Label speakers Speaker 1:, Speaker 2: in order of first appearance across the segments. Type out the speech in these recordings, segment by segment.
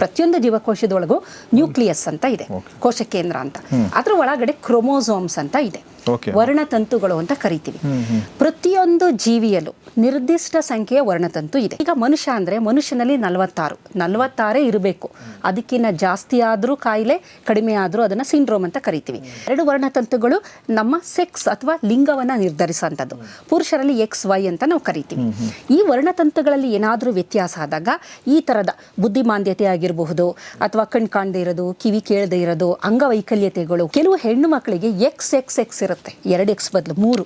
Speaker 1: ಪ್ರತಿಯೊಂದು ಜೀವಕೋಶದೊಳಗೂ ನ್ಯೂಕ್ಲಿಯಸ್ ಅಂತ ಇದೆ ಕೋಶ ಕೇಂದ್ರ ಅಂತ. ಅದ್ರ ಒಳಗಡೆ ಕ್ರೋಮೋಸೋಮ್ಸ್ ಅಂತ ಇದೆ ವರ್ಣತಂತುಗಳು ಅಂತ ಕರಿತೀವಿ. ಪ್ರತಿಯೊಂದು ಜೀವಿಯಲ್ಲೂ ನಿರ್ದಿಷ್ಟ ಸಂಖ್ಯೆಯ ವರ್ಣತಂತು ಇದೆ. ಈಗ ಮನುಷ್ಯ ಅಂದ್ರೆ ಮನುಷ್ಯನಲ್ಲಿ ನಲವತ್ತಾರು ನಲವತ್ತಾರೇ ಇರಬೇಕು. ಅದಕ್ಕಿಂತ ಜಾಸ್ತಿ ಆದರೂ ಕಾಯಿಲೆ ಕಡಿಮೆ ಆದ್ರೂ ಅದನ್ನ ಸಿಂಡ್ರೋಮ್ ಅಂತ ಕರಿತೀವಿ. ಎರಡು ವರ್ಣತಂತುಗಳು ನಮ್ಮ ಸೆಕ್ಸ್ ಅಥವಾ ಲಿಂಗವನ್ನ ನಿರ್ಧರಿಸುವಂಥದ್ದು. ಪುರುಷರಲ್ಲಿ ಎಕ್ಸ್ ವೈ ಅಂತ ನಾವು ಕರಿತೀವಿ. ಈ ವರ್ಣತಂತುಗಳಲ್ಲಿ ಏನಾದರೂ ವ್ಯತ್ಯಾಸ ಆದಾಗ ಈ ತರದ ಬುದ್ಧಿಮಾಂದ್ಯತೆ ಆಗಿರಬಹುದು ಅಥವಾ ಕಣ್ ಕಾಣದೇ ಇರೋದು ಕಿವಿ ಕೇಳದೇ ಇರೋದು ಅಂಗವೈಕಲ್ಯತೆಗಳು. ಕೆಲವು ಹೆಣ್ಣು ಮಕ್ಕಳಿಗೆ ಎಕ್ಸ್ ಎಕ್ಸ್ ಎಕ್ಸ್ ಇರುತ್ತೆ. ಎರಡು ಎಕ್ಸ್ ಬದಲು ಮೂರು.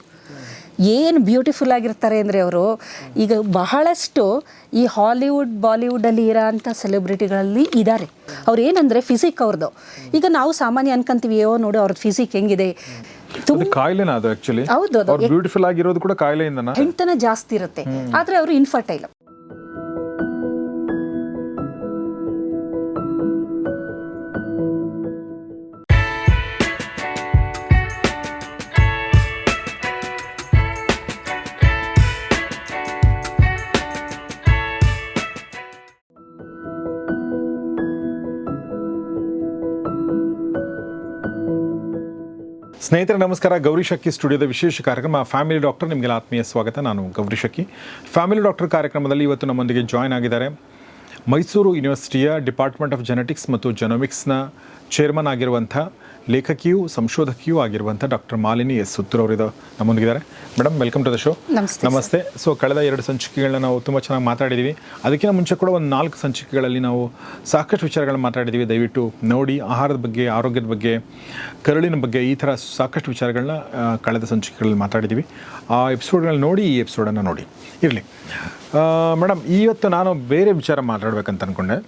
Speaker 1: ಏನು ಬ್ಯೂಟಿಫುಲ್ ಆಗಿರ್ತಾರೆ ಅಂದರೆ ಅವರು ಈಗ ಬಹಳಷ್ಟು ಈ ಹಾಲಿವುಡ್ ಬಾಲಿವುಡಲ್ಲಿ ಇರೋ ಅಂಥ ಸೆಲೆಬ್ರಿಟಿಗಳಲ್ಲಿ ಇದ್ದಾರೆ. ಅವ್ರು ಏನಂದರೆ ಫಿಸಿಕ್ ಅವ್ರದ್ದು ಈಗ ನಾವು ಸಾಮಾನ್ಯ ಅನ್ಕೊಂತೀವಿ ಯೋ ನೋಡು ಅವ್ರದ್ದು ಫಿಸಿಕ್ ಹೆಂಗಿದೆ.
Speaker 2: ಕಾಯಿಲೆನ ಅದು ಆಕ್ಚುಲಿ
Speaker 1: ಹೌದು
Speaker 2: ಬ್ಯೂಟಿಫುಲ್ ಆಗಿರೋದು ಕೂಡ ಕಾಯಿಲೆಯಿಂದ
Speaker 1: ಹೆಣ್ತನ ಜಾಸ್ತಿ ಇರುತ್ತೆ. ಆದರೆ ಅವರು ಇನ್ಫರ್ಟೈಲ್
Speaker 2: ಸ್ನೇಹಿತರೆ, ನಮಸ್ಕಾರ. ಗೌರಿ ಶಕ್ಕಿ ಸ್ಟುಡಿಯೋದ ವಿಶೇಷ ಕಾರ್ಯಕ್ರಮ. ಫ್ಯಾಮಿಲಿ ಡಾಕ್ಟರ್, ನಿಮಗೆಲ್ಲ ಆತ್ಮೀಯ ಸ್ವಾಗತ. ನಾನು ಗೌರಿ ಶಕ್ಕಿ ಫ್ಯಾಮಿಲಿ ಡಾಕ್ಟರ್ ಕಾರ್ಯಕ್ರಮದಲ್ಲಿ ಇವತ್ತು ನಮ್ಮೊಂದಿಗೆ ಜಾಯ್ನ್ ಆಗಿದ್ದಾರೆ ಮೈಸೂರು ಯೂನಿವರ್ಸಿಟಿಯ ಡಿಪಾರ್ಟ್ಮೆಂಟ್ ಆಫ್ ಜೆನೆಟಿಕ್ಸ್ ಮತ್ತು ಜೆನೋಮಿಕ್ಸ್ನ ಚೇರ್ಮನ್ ಆಗಿರುವಂಥ ಲೇಖಕಿಯೂ ಸಂಶೋಧಕಿಯೂ ಆಗಿರುವಂಥ ಡಾಕ್ಟರ್ ಮಾಲಿನಿ ಎಸ್ ಸುತ್ತೂರ್ ಅವರಿದ ನಮ್ಮೊಂದಿಗಿದ್ದಾರೆ. Madam welcome to the show.
Speaker 1: ನಮಸ್ತೆ
Speaker 2: ನಮಸ್ತೆ. ಸೊ ಕಳೆದ ಎರಡು ಸಂಚಿಕೆಗಳನ್ನ ನಾವು ತುಂಬ ಚೆನ್ನಾಗಿ ಮಾತಾಡಿದ್ದೀವಿ ಅದಕ್ಕಿಂತ ಮುಂಚೆ ಕೂಡ ಒಂದು ನಾಲ್ಕು ಸಂಚಿಕೆಗಳಲ್ಲಿ ನಾವು ಸಾಕಷ್ಟು ವಿಚಾರಗಳನ್ನ ಮಾತಾಡಿದ್ದೀವಿ ದಯವಿಟ್ಟು ನೋಡಿ ಆಹಾರದ ಬಗ್ಗೆ ಆರೋಗ್ಯದ ಬಗ್ಗೆ ಕರುಳಿನ ಬಗ್ಗೆ ಈ ಥರ ಸಾಕಷ್ಟು ವಿಚಾರಗಳನ್ನ ಕಳೆದ ಸಂಚಿಕೆಗಳಲ್ಲಿ ಮಾತಾಡಿದ್ದೀವಿ ಆ ಎಪಿಸೋಡ್ಗಳನ್ನ ನೋಡಿ ಈ ಎಪಿಸೋಡನ್ನು ನೋಡಿ. ಇರಲಿ. ಮೇಡಮ್ ಇವತ್ತು ನಾನು ಬೇರೆ ವಿಚಾರ ಮಾತಾಡಬೇಕಂತ ಅಂದ್ಕೊಂಡೆ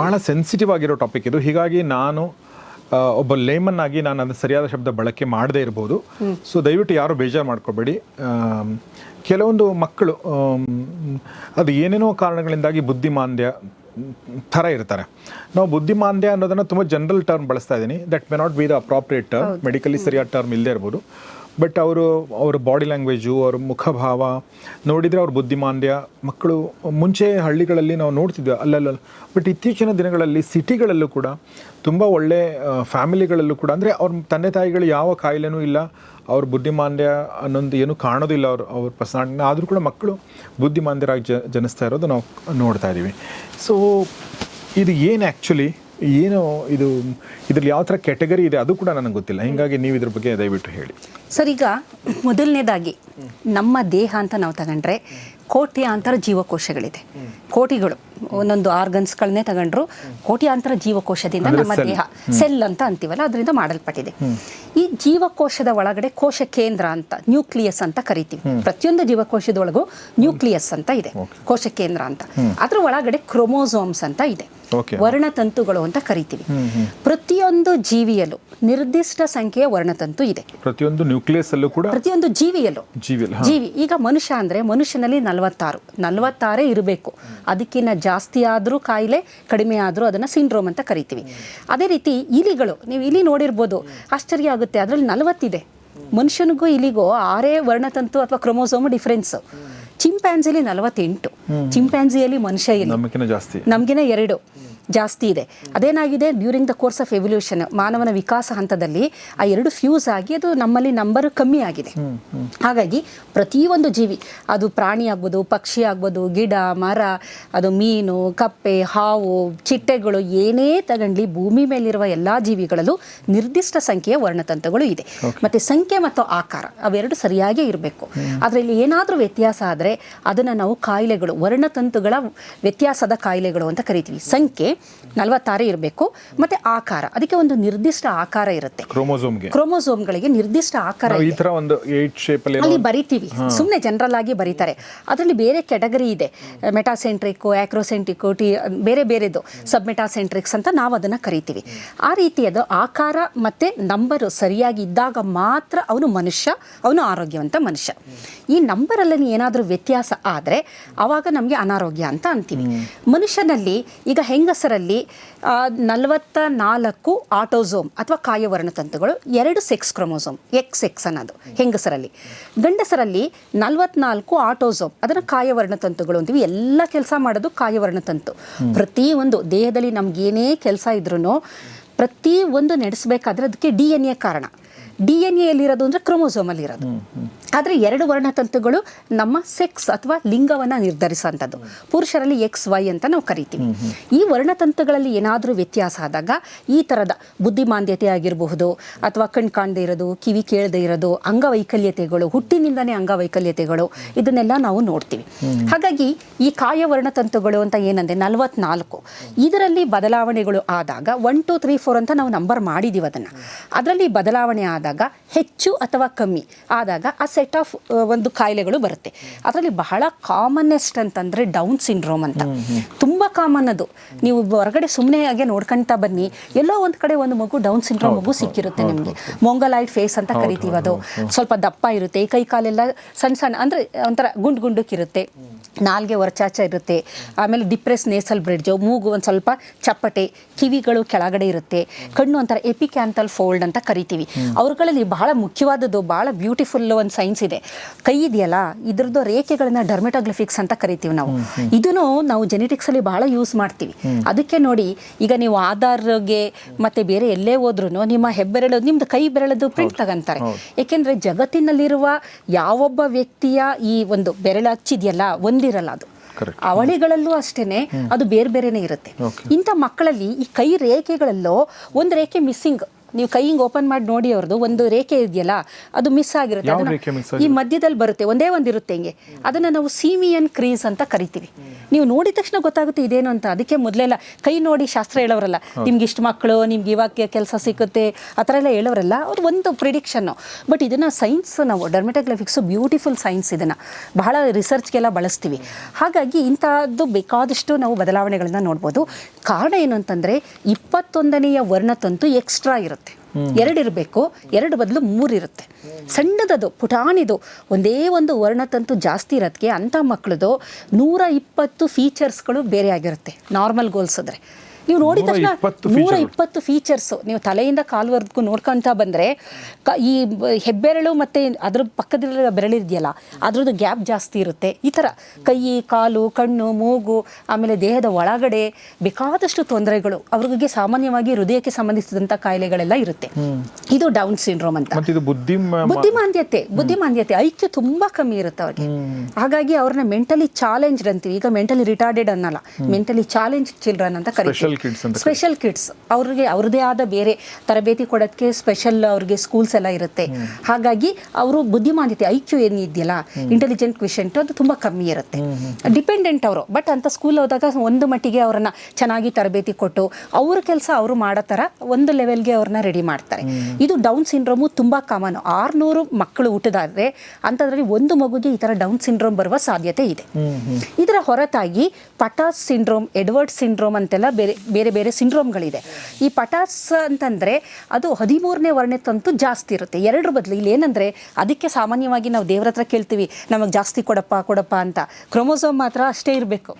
Speaker 2: ಬಹಳ ಸೆನ್ಸಿಟಿವ್ ಆಗಿರೋ ಟಾಪಿಕ್ ಇದು. ಹೀಗಾಗಿ ನಾನು ಒಬ್ಬ ಲೇಮನ್ ಆಗಿ ನಾನು ಅದನ್ನ ಸರಿಯಾದ ಶಬ್ದ ಬಳಕೆ ಮಾಡದೇ ಇರ್ಬೋದು. ಸೊ ದಯವಿಟ್ಟು ಯಾರು ಬೇಜಾರು ಮಾಡ್ಕೋಬೇಡಿ. ಕೆಲವೊಂದು ಮಕ್ಕಳು ಅದು ಏನೇನೋ ಕಾರಣಗಳಿಂದಾಗಿ ಬುದ್ಧಿಮಾಂದ್ಯ ಥರ ಇರ್ತಾರೆ. ನಾವು ಬುದ್ಧಿಮಾಂದ್ಯ ಅನ್ನೋದನ್ನು ತುಂಬ ಜನರಲ್ ಟರ್ಮ್ ಬಳಸ್ತಾ ಇದ್ದೀನಿ. That may not be the appropriate term medically ಸರಿಯಾದ ಟರ್ಮ್ ಇಲ್ಲದೆ ಇರ್ಬೋದು. ಬಟ್ ಅವರು, ಅವ್ರ ಬಾಡಿ ಲ್ಯಾಂಗ್ವೇಜು ಅವ್ರ ಮುಖಭಾವ, ನೋಡಿದರೆ ಅವ್ರ ಬುದ್ಧಿಮಾಂದ್ಯ, ಮಕ್ಕಳು ಮುಂಚೆ ಹಳ್ಳಿಗಳಲ್ಲಿ ನಾವು ನೋಡ್ತಿದ್ವಿ ಅಲ್ಲಲ್ಲ ಬಟ್ ಇತ್ತೀಚಿನ ದಿನಗಳಲ್ಲಿ ಸಿಟಿಗಳಲ್ಲೂ ಕೂಡ ತುಂಬ ಒಳ್ಳೆ ಫ್ಯಾಮಿಲಿಗಳಲ್ಲೂ ಕೂಡ, ಅಂದರೆ ಅವ್ರ ತಂದೆ ತಾಯಿಗಳು ಯಾವ ಕಾಯಿಲೆನೂ ಇಲ್ಲ, ಅವ್ರ ಬುದ್ಧಿಮಾಂದ್ಯ ಅನ್ನೊಂದು ಏನು ಕಾಣೋದಿಲ್ಲ ಅವ್ರ ಅವ್ರ ಪರ್ಸನಾಲಿಟಿನ ಆದರೂ ಕೂಡ ಮಕ್ಕಳು ಬುದ್ಧಿಮಾಂದ್ಯರಾಗಿ ಜನಿಸ್ತಾ ಇರೋದು ನಾವು ನೋಡ್ತಾ ಇದ್ದೀವಿ ಸೊ ಇದು ಏನು ಆ್ಯಕ್ಚುಲಿ ಏನು ಇದು ಇದ್ರಲ್ಲಿ ಯಾವ ಥರ ಕ್ಯಾಟಗರಿ ಇದೆ ಅದು ಕೂಡ ನನಗೆ ಗೊತ್ತಿಲ್ಲ. ಹೀಗಾಗಿ ನೀವು ಇದ್ರ ಬಗ್ಗೆ ದಯವಿಟ್ಟು ಹೇಳಿ.
Speaker 1: ಸರ್ ಈಗ ಮೊದಲನೇದಾಗಿ ನಮ್ಮ ದೇಹ ಅಂತ ನಾವು ತಗೊಂಡ್ರೆ ಅಂತರ ಜೀವಕೋಶಗಳಿದೆ. ಕೋಟಿಗಳು. ಒಂದೊಂದು ಆರ್ಗನ್ಸ್ಗಳನ್ನೇ ತಗೊಂಡ್ರು ಕೋಟ್ಯಾಂತರ ಜೀವಕೋಶದಿಂದ ನಮ್ಮ ದೇಹ ಸೆಲ್ ಅಂತ ಅಂತೀವಲ್ಲ ಅದರಿಂದ ಮಾಡಲ್ಪಟ್ಟಿದೆ. ಈ ಜೀವಕೋಶದ ಒಳಗಡೆ ಕೋಶ ಕೇಂದ್ರ ಅಂತ ನ್ಯೂಕ್ಲಿಯಸ್ ಅಂತ ಕರಿತೀವಿ. ಪ್ರತಿಯೊಂದು ಜೀವಕೋಶದೊಳಗೂ ನ್ಯೂಕ್ಲಿಯಸ್ ಅಂತ ಇದೆ ಕೋಶ ಕೇಂದ್ರ ಅಂತ. ಅದ್ರ ಒಳಗಡೆ ಕ್ರೋಮೋಸೋಮ್ಸ್ ಅಂತ ಇದೆ. ವರ್ಣತಂತುಗಳು ಅಂತ ಕರಿತೀವಿ. ಪ್ರತಿಯೊಂದು ಜೀವಿಯಲ್ಲೂ ನಿರ್ದಿಷ್ಟ ಸಂಖ್ಯೆಯ ವರ್ಣತಂತು ಇದೆ.
Speaker 2: ಪ್ರತಿಯೊಂದು ನ್ಯೂಕ್ಲಿಯಸ್ ಅಲ್ಲೂ ಕೂಡ
Speaker 1: ಪ್ರತಿಯೊಂದು ಜೀವಿಯಲ್ಲೂ.
Speaker 2: ಜೀವಿ
Speaker 1: ಜೀವಿ ಈಗ ಮನುಷ್ಯ ಅಂದ್ರೆ ಮನುಷ್ಯನಲ್ಲಿ ನಲವತ್ತಾರು. ನಲವತ್ತಾರೇ ಇರಬೇಕು. ಅದಕ್ಕಿಂತ ಜಾಸ್ತಿ ಆದರೂ ಕಾಯಿಲೆ ಕಡಿಮೆ ಆದರೂ ಅದನ್ನ ಸಿಂಡ್ರೋಮ್ ಅಂತ ಕರಿತೀವಿ. ಅದೇ ರೀತಿ ಇಲಿಗಳು ನೀವು ಇಲಿ ನೋಡಿರ್ಬೋದು ಆಶ್ಚರ್ಯ ಆಗುತ್ತೆ. ಅದರಲ್ಲಿ ನಲವತ್ತಿದೆ. ಮನುಷ್ಯನಿಗೂ ಇಲಿಗೂ ಆರೇ ವರ್ಣತಂತು ಅಥವಾ ಕ್ರೊಮೋಸೋಮ್ ಡಿಫ್ರೆನ್ಸ್. ಚಿಂಪ್ಯಾನ್ಸಿಲಿ ನಲವತ್ತೆಂಟು. ಚಿಂಪ್ಯಾನ್ಸಿಯಲ್ಲಿ ಮನುಷ್ಯ ಇಲ್ಲ
Speaker 2: ನಮಗಿನ
Speaker 1: ಎರಡು. ಜಾಸ್ತಿ ಇದೆ. ಅದೇನಾಗಿದೆ? During the course of evolution ಮಾನವನ ವಿಕಾಸ ಹಂತದಲ್ಲಿ ಆ ಎರಡು ಫ್ಯೂಸ್ ಆಗಿ ಅದು ನಮ್ಮಲ್ಲಿ ನಂಬರ್ ಕಮ್ಮಿ ಆಗಿದೆ. ಹಾಗಾಗಿ ಪ್ರತಿಯೊಂದು ಜೀವಿ ಅದು ಪ್ರಾಣಿ ಆಗ್ಬೋದು ಪಕ್ಷಿ ಆಗ್ಬೋದು ಗಿಡ ಮರ ಅದು ಮೀನು ಕಪ್ಪೆ ಹಾವು ಚಿಟ್ಟೆಗಳು ಏನೇ ತಗೊಂಡ್ಲಿ ಭೂಮಿ ಮೇಲಿರುವ ಎಲ್ಲ ಜೀವಿಗಳಲ್ಲೂ ನಿರ್ದಿಷ್ಟ ಸಂಖ್ಯೆಯ ವರ್ಣತಂತುಗಳು ಇದೆ. ಮತ್ತೆ ಸಂಖ್ಯೆ ಮತ್ತು ಆಕಾರ ಅವೆರಡು ಸರಿಯಾಗಿ ಇರಬೇಕು. ಅದರಲ್ಲಿ ಏನಾದರೂ ವ್ಯತ್ಯಾಸ ಆದರೆ ಅದನ್ನು ನಾವು ಕಾಯಿಲೆಗಳು ವರ್ಣತಂತುಗಳ ವ್ಯತ್ಯಾಸದ ಕಾಯಿಲೆಗಳು ಅಂತ ಕರಿತೀವಿ. ಸಂಖ್ಯೆ ನಲವತ್ತಾರು ಇರಬೇಕು. ಮತ್ತೆ ಆಕಾರ ಅದಕ್ಕೆ ಒಂದು ನಿರ್ದಿಷ್ಟ ಆಕಾರ ಇರುತ್ತೆ.
Speaker 2: ಕ್ರೋಮೋಸೋಮ್ಗೆ.
Speaker 1: ಕ್ರೋಮೋಸೋಮ್ಗಳಿಗೆ ನಿರ್ದಿಷ್ಟ ಆಕಾರ
Speaker 2: ಈ ತರ ಒಂದು ಶೇಪ್ ಅಲ್ಲಿ
Speaker 1: ಬರಿತೀವಿ. ಸುಮ್ಮನೆ ಜನರಲ್ ಆಗಿ ಬರೀತಾರೆ. ಅದರಲ್ಲಿ ಬೇರೆ ಕೆಟಗರಿ ಇದೆ. ಮೆಟಾಸೆಂಟ್ರಿಕ್ ಆಕ್ರೋಸೆಂಟ್ರಿಕ್ ಟಿ ಬೇರೆ ಬೇರೆದು. ಸಬ್ ಮೆಟಾಸೆಂಟ್ರಿಕ್ಸ್ ಅಂತ ನಾವು ಅದನ್ನು ಕರಿತೀವಿ. ಆ ರೀತಿಯದು ಆಕಾರ ಮತ್ತೆ ನಂಬರ್ ಸರಿಯಾಗಿ ಇದ್ದಾಗ ಮಾತ್ರ ಅವನು ಮನುಷ್ಯ ಅವನು ಆರೋಗ್ಯವಂತ ಮನುಷ್ಯ. ಈ ನಂಬರ್ ಅಲ್ಲಿ ಏನಾದರೂ ವ್ಯತ್ಯಾಸ ಆದರೆ ಅವಾಗ ನಮಗೆ ಅನಾರೋಗ್ಯ ಅಂತ ಅಂತೀವಿ. ಮನುಷ್ಯನಲ್ಲಿ ಈಗ ಹೆಂಗಸರು ಗಂಡಸರಲ್ಲಿ ಆ, ನಲವತ್ತ ನಾಲ್ಕು ಆಟೋಸೋಮ್ ಅಥವಾ ಕಾಯವರ್ಣತಂತುಗಳು ಎರಡು ಸೆಕ್ಸ್ ಕ್ರೊಮೋಸೋಮ್ ಎಕ್ಸ್ ಎಕ್ಸ್ ಅನ್ನೋದು ಹೆಂಗಸರಲ್ಲಿ. ಗಂಡಸರಲ್ಲಿ ನಲವತ್ನಾಲ್ಕು ಆಟೋಸೋಮ್ ಅದನ್ನು ಕಾಯವರ್ಣತಂತುಗಳು ಅಂತೀವಿ. ಎಲ್ಲ ಕೆಲಸ ಮಾಡೋದು ಕಾಯವರ್ಣತಂತು ಪ್ರತಿ ಒಂದು ದೇಹದಲ್ಲಿ ನಮ್ಗೇನೇ ಕೆಲಸ ಇದ್ರೂ ಪ್ರತಿ ಒಂದು ನಡೆಸಬೇಕಾದ್ರೆ ಅದಕ್ಕೆ ಡಿ ಎನ್ ಎ ಕಾರಣ. ಡಿ ಎನ್ ಎಲ್ಲಿರೋದು ಅಂದರೆ ಕ್ರೊಮೋಸೋಮಲ್ಲಿ ಇರೋದು ಆದರೆ ಎರಡು ವರ್ಣತಂತುಗಳು ನಮ್ಮ ಸೆಕ್ಸ್ ಅಥವಾ ಲಿಂಗವನ್ನು ನಿರ್ಧರಿಸುವಂಥದ್ದು. ಪುರುಷರಲ್ಲಿ ಎಕ್ಸ್ ವೈ ಅಂತ ನಾವು ಕರಿತೀವಿ. ಈ ವರ್ಣತಂತುಗಳಲ್ಲಿ ಏನಾದರೂ ವ್ಯತ್ಯಾಸ ಆದಾಗ ಈ ಥರದ ಬುದ್ಧಿಮಾಂದ್ಯತೆ ಆಗಿರಬಹುದು ಅಥವಾ ಕಣ್ ಕಾಣದೇ ಇರೋದು ಕಿವಿ ಕೇಳದೇ ಇರೋದು ಅಂಗವೈಕಲ್ಯತೆಗಳು ಹುಟ್ಟಿನಿಂದನೇ ಅಂಗವೈಕಲ್ಯತೆಗಳು ಇದನ್ನೆಲ್ಲ ನಾವು ನೋಡ್ತೀವಿ. ಹಾಗಾಗಿ ಈ ಕಾಯ ವರ್ಣತಂತುಗಳು ಅಂತ ಏನಂದರೆ ನಲವತ್ನಾಲ್ಕು. ಇದರಲ್ಲಿ ಬದಲಾವಣೆಗಳು ಆದಾಗ ಒನ್ ಟು ತ್ರೀ ಫೋರ್ ಅಂತ ನಾವು ನಂಬರ್ ಮಾಡಿದ್ದೀವಿ ಅದನ್ನು. ಅದರಲ್ಲಿ ಬದಲಾವಣೆ ಆದಾಗ ಹೆಚ್ಚು ಅಥವಾ ಕಮ್ಮಿ. ಆದಾಗ ಆ ಸೆಟ್ ಆಫ್ ಒಂದು ಕಾಯಿಲೆಗಳು ಬರುತ್ತೆ. ಅದರಲ್ಲಿ ಬಹಳ ಕಾಮನ್ನೆಸ್ಟ್ ಅಂತಂದರೆ ಡೌನ್ ಸಿಂಡ್ರೋಮ್ ಅಂತ. ತುಂಬ ಕಾಮನ್ ಅದು. ನೀವು ಹೊರಗಡೆ ಸುಮ್ಮನೆ ಹಾಗೆ ನೋಡ್ಕೊಳ್ತಾ ಬನ್ನಿ. ಎಲ್ಲೋ ಒಂದು ಕಡೆ ಒಂದು ಮಗು ಡೌನ್ ಸಿಂಡ್ರೋಮ್ ಮಗು ಸಿಕ್ಕಿರುತ್ತೆ ನಿಮಗೆ. ಮೊಂಗಲಾಯ್ಡ್ ಫೇಸ್ ಅಂತ ಕರಿತೀವಿ ಅದು. ಸ್ವಲ್ಪ ದಪ್ಪ ಇರುತ್ತೆ. ಕೈ ಕಾಲೆಲ್ಲ ಸಣ್ಣ ಸಣ್ಣ ಅಂದರೆ ಒಂಥರ ಗುಂಡು ಗುಂಡಕ್ಕಿರುತ್ತೆ ನಾಲ್ಗೆ ಹೊರಚಾಚ ಇರುತ್ತೆ. ಆಮೇಲೆ ಡಿಪ್ರೆಸ್ ನೇಸಲ್ ಬ್ರಿಡ್ಜು ಮೂಗು ಒಂದು ಸ್ವಲ್ಪ ಚಪ್ಪಟೆ ಕಿವಿಗಳು ಕೆಳಗಡೆ ಇರುತ್ತೆ. ಕಣ್ಣು ಒಂಥರ ಎಪಿಕ್ಯಾಂತಲ್ ಫೋಲ್ಡ್ ಅಂತ ಕರಿತೀವಿ. ಅವ್ರುಗಳಲ್ಲಿ ಬಹಳ ಮುಖ್ಯವಾದದ್ದು ಬಹಳ ಬ್ಯೂಟಿಫುಲ್ ಒಂದು ಸೈನ್ಸ್ ಇದೆ. ಕೈ ಇದೆಯಲ್ಲ ಇದ್ರದ್ದು ರೇಖೆಗಳನ್ನ ಡರ್ಮೆಟೋಗ್ಲಿಫಿಕ್ಸ್ ಅಂತ ಕರಿತೀವಿ ನಾವು. ಇದನ್ನು ನಾವು ಜೆನೆಟಿಕ್ಸ್ ಅಲ್ಲಿ ಬಹಳ ಯೂಸ್ ಮಾಡ್ತೀವಿ. ಅದಕ್ಕೆ ನೋಡಿ ಈಗ ನೀವು ಆಧಾರ್ಗೆ ಮತ್ತೆ ಬೇರೆ ಎಲ್ಲೇ ಹೋದ್ರೂ ನಿಮ್ಮ ಹೆಬ್ಬೆರಳು ನಿಮ್ದು ಕೈ ಬೆರಳದು ಪ್ರಿಂಟ್ ತಗೊಂತಾರೆ. ಏಕೆಂದ್ರೆ ಜಗತ್ತಿನಲ್ಲಿರುವ ಯಾವೊಬ್ಬ ವ್ಯಕ್ತಿಯ ಈ ಒಂದು ಬೆರಳು ಹಚ್ಚಿದೆಯಲ್ಲ ಒಂದಿರಲ್ಲ ಅದು. ಅವಳಿಗಳಲ್ಲೂ ಅಷ್ಟೇನೆ ಅದು ಬೇರೆ ಬೇರೆನೆ ಇರುತ್ತೆ ಇಂಥ ಮಕ್ಕಳಲ್ಲಿ ಈ ಕೈ ರೇಖೆಗಳಲ್ಲೋ ಒಂದು ರೇಖೆ ಮಿಸ್ಸಿಂಗ್ ನೀವು ಕೈ ಹಿಂಗ್ ಓಪನ್ ಮಾಡಿ ನೋಡಿ ಅವ್ರದ್ದು ಒಂದು ರೇಖೆ ಇದೆಯಲ್ಲ ಅದು ಮಿಸ್ ಆಗಿರುತ್ತೆ. ಅದನ್ನ- ಈ ಮಧ್ಯದಲ್ಲಿ ಬರುತ್ತೆ ಒಂದೇ ಒಂದು ಇರುತ್ತೆ ಹಿಂಗೆ. ಅದನ್ನ ನಾವು ಸೀಮಿಯನ್ ಕ್ರೀಸ್ ಅಂತ ಕರಿತೀವಿ. ನೀವು ನೋಡಿದ ತಕ್ಷಣ ಗೊತ್ತಾಗುತ್ತೆ ಇದೇನು ಅಂತ. ಅದಕ್ಕೆ ಮೊದಲೆಲ್ಲ ಕೈ ನೋಡಿ ಶಾಸ್ತ್ರ ಹೇಳೋರಲ್ಲ ನಿಮ್ಗೆ ಇಷ್ಟು ಮಕ್ಕಳು ನಿಮ್ಗೆ ಇವಾಗ ಕೆಲಸ ಸಿಗುತ್ತೆ ಆ ಥರ ಎಲ್ಲ ಹೇಳೋರಲ್ಲ. ಅವ್ರು ಒಂದು ಪ್ರಿಡಿಕ್ಷನ್ನು ಬಟ್ ಇದನ್ನು ಸೈನ್ಸ್ ನಾವು ಡರ್ಮೆಟೋಗ್ರಾಫಿಕ್ಸು ಬ್ಯೂಟಿಫುಲ್ ಸೈನ್ಸ್ ಇದನ್ನು ಬಹಳ ರಿಸರ್ಚ್ಗೆಲ್ಲ ಬಳಸ್ತೀವಿ. ಹಾಗಾಗಿ ಇಂಥದ್ದು ಬೇಕಾದಷ್ಟು ನಾವು ಬದಲಾವಣೆಗಳನ್ನ ನೋಡ್ಬೋದು. ಕಾರಣ ಏನು ಅಂತಂದರೆ ಇಪ್ಪತ್ತೊಂದನೆಯ ವರ್ಣತಂತು ಎಕ್ಸ್ಟ್ರಾ ಇರುತ್ತೆ. ಎರಡಿರಬೇಕು ಎರಡು ಬದಲು ಮೂರಿರುತ್ತೆ ಸಣ್ಣದದು, ಪುಟಾಣಿದು, ಒಂದೇ ಒಂದು ವರ್ಣತಂತು ಜಾಸ್ತಿ ಇರೋದಕ್ಕೆ ಅಂಥ ಮಕ್ಕಳದು ನೂರ ಇಪ್ಪತ್ತು ಫೀಚರ್ಸ್ಗಳು ಬೇರೆ ಆಗಿರುತ್ತೆ. ನಾರ್ಮಲ್ ಗೋಲ್ಸಿದ್ರೆ ನೀವು ನೋಡಿದ ತಕ್ಷಣ ನೂರ. ಇಪ್ಪತ್ತು ಫೀಚರ್ಸ್ ನೀವು ತಲೆಯಿಂದ ಕಾಲ್ವರೆಗೂ ನೋಡ್ಕೊಂತ ಬಂದ್ರೆ ಈ ಹೆಬ್ಬೆರಳು ಮತ್ತೆ ಅದ್ರ ಪಕ್ಕದಲ್ಲಿರೋ ಬೆರಳಿದೆಯಲ್ಲ ಅದ್ರದ್ದು ಗ್ಯಾಪ್ ಜಾಸ್ತಿ ಇರುತ್ತೆ. ಈ ತರ ಕೈ ಕಾಲು ಕಣ್ಣು ಮೂಗು ಆಮೇಲೆ ದೇಹದ ಒಳಗಡೆ ಬೇಕಾದಷ್ಟು ತೊಂದರೆಗಳು ಅವ್ರಿಗೆ ಸಾಮಾನ್ಯವಾಗಿ ಹೃದಯಕ್ಕೆ ಸಂಬಂಧಿಸಿದಂತ ಕಾಯಿಲೆಗಳೆಲ್ಲ ಇರುತ್ತೆ. ಇದು ಡೌನ್ ಸಿಂಡ್ರೋಮ್ ಅಂತ. ಬುದ್ಧಿಮಾಂದ್ಯತೆ ಬುದ್ಧಿಮಾಂದ್ಯತೆ ಐಕ್ಯ ತುಂಬಾ ಕಮ್ಮಿ ಇರುತ್ತೆ ಅವ್ರಿಗೆ. ಹಾಗಾಗಿ ಅವ್ರನ್ನ ಮೆಂಟಲಿ ಚಾಲೆಂಜ್ಡ್ ಅಂತೀವಿ. ಈಗ ಮೆಂಟಲಿ ರಿಟಾರ್ಡೆಡ್ ಅನ್ನಲ್ಲ ಮೆಂಟಲಿ ಚಾಲೆಂಜ್ ಚಿಲ್ಡ್ರನ್ ಅಂತ
Speaker 2: Special
Speaker 1: ಕರಿತೀವಿ
Speaker 2: ಕಿಡ್ಸ್ ಅಂತ
Speaker 1: ಸ್ಪೆಷಲ್ ಕಿಡ್ಸ್ ಅವ್ರಿಗೆ ಅವ್ರದೇ ಆದ ಬೇರೆ ತರಬೇತಿ ಕೊಡೋಕ್ಕೆ ಸ್ಪೆಷಲ್ ಅವ್ರಿಗೆ ಸ್ಕೂಲ್ಸ್ ಎಲ್ಲ ಇರುತ್ತೆ. ಹಾಗಾಗಿ ಅವರು ಬುದ್ಧಿಮಾಂದ್ಯತೆ ಐಕ್ಯೂ ಏನಿದೆಯಲ್ಲ ಇಂಟೆಲಿಜೆಂಟ್ ಕ್ವಿಶೆಂಟ್ ಅದು ತುಂಬ ಕಮ್ಮಿ ಇರುತ್ತೆ. ಡಿಪೆಂಡೆಂಟ್ ಅವರು. ಬಟ್ ಅಂತ ಸ್ಕೂಲ್ ಹೋದಾಗ ಒಂದು ಮಟ್ಟಿಗೆ ಅವ್ರನ್ನ ಚೆನ್ನಾಗಿ ತರಬೇತಿ ಕೊಟ್ಟು ಅವ್ರ ಕೆಲಸ ಅವರು ಮಾಡೋ ಥರ ಒಂದು ಲೆವೆಲ್ಗೆ ಅವ್ರನ್ನ ರೆಡಿ ಮಾಡ್ತಾರೆ. ಇದು ಡೌನ್ ಸಿಂಡ್ರೋಮು ತುಂಬ ಕಾಮನ್ ಆರುನೂರು ಮಕ್ಕಳು ಹುಟ್ಟಿದಾದ್ರೆ ಅಂಥದ್ರಲ್ಲಿ ಒಂದು ಮಗುಗೆ ಈ ಥರ ಡೌನ್ ಸಿಂಡ್ರೋಮ್ ಬರುವ ಸಾಧ್ಯತೆ ಇದೆ. ಇದರ ಹೊರತಾಗಿ ಪಟಾಸ್ ಸಿಂಡ್ರೋಮ್ ಎಡ್ವರ್ಡ್ ಸಿಂಡ್ರೋಮ್ ಅಂತೆಲ್ಲ ಬೇರೆ ಬೇರೆ ಬೇರೆ ಸಿಂಡ್ರೋಮ್ಗಳಿದೆ. ಈ ಪಟಾಸ್ ಅಂತಂದರೆ ಅದು ಹದಿಮೂರನೇ ವರ್ಣತಂತು ಜಾಸ್ತಿ ಇರುತ್ತೆ. ಎರಡರ ಬದಲು. ಇಲ್ಲಿ ಏನಂದರೆ ಅದಕ್ಕೆ ಸಾಮಾನ್ಯವಾಗಿ ನಾವು ದೇವ್ರ ಹತ್ರ ಕೇಳ್ತೀವಿ ನಮಗೆ ಜಾಸ್ತಿ ಕೊಡಪ್ಪ ಕೊಡಪ್ಪ ಅಂತ. ಕ್ರೊಮೋಸೋಮ್ ಮಾತ್ರ ಅಷ್ಟೇ ಇರಬೇಕು.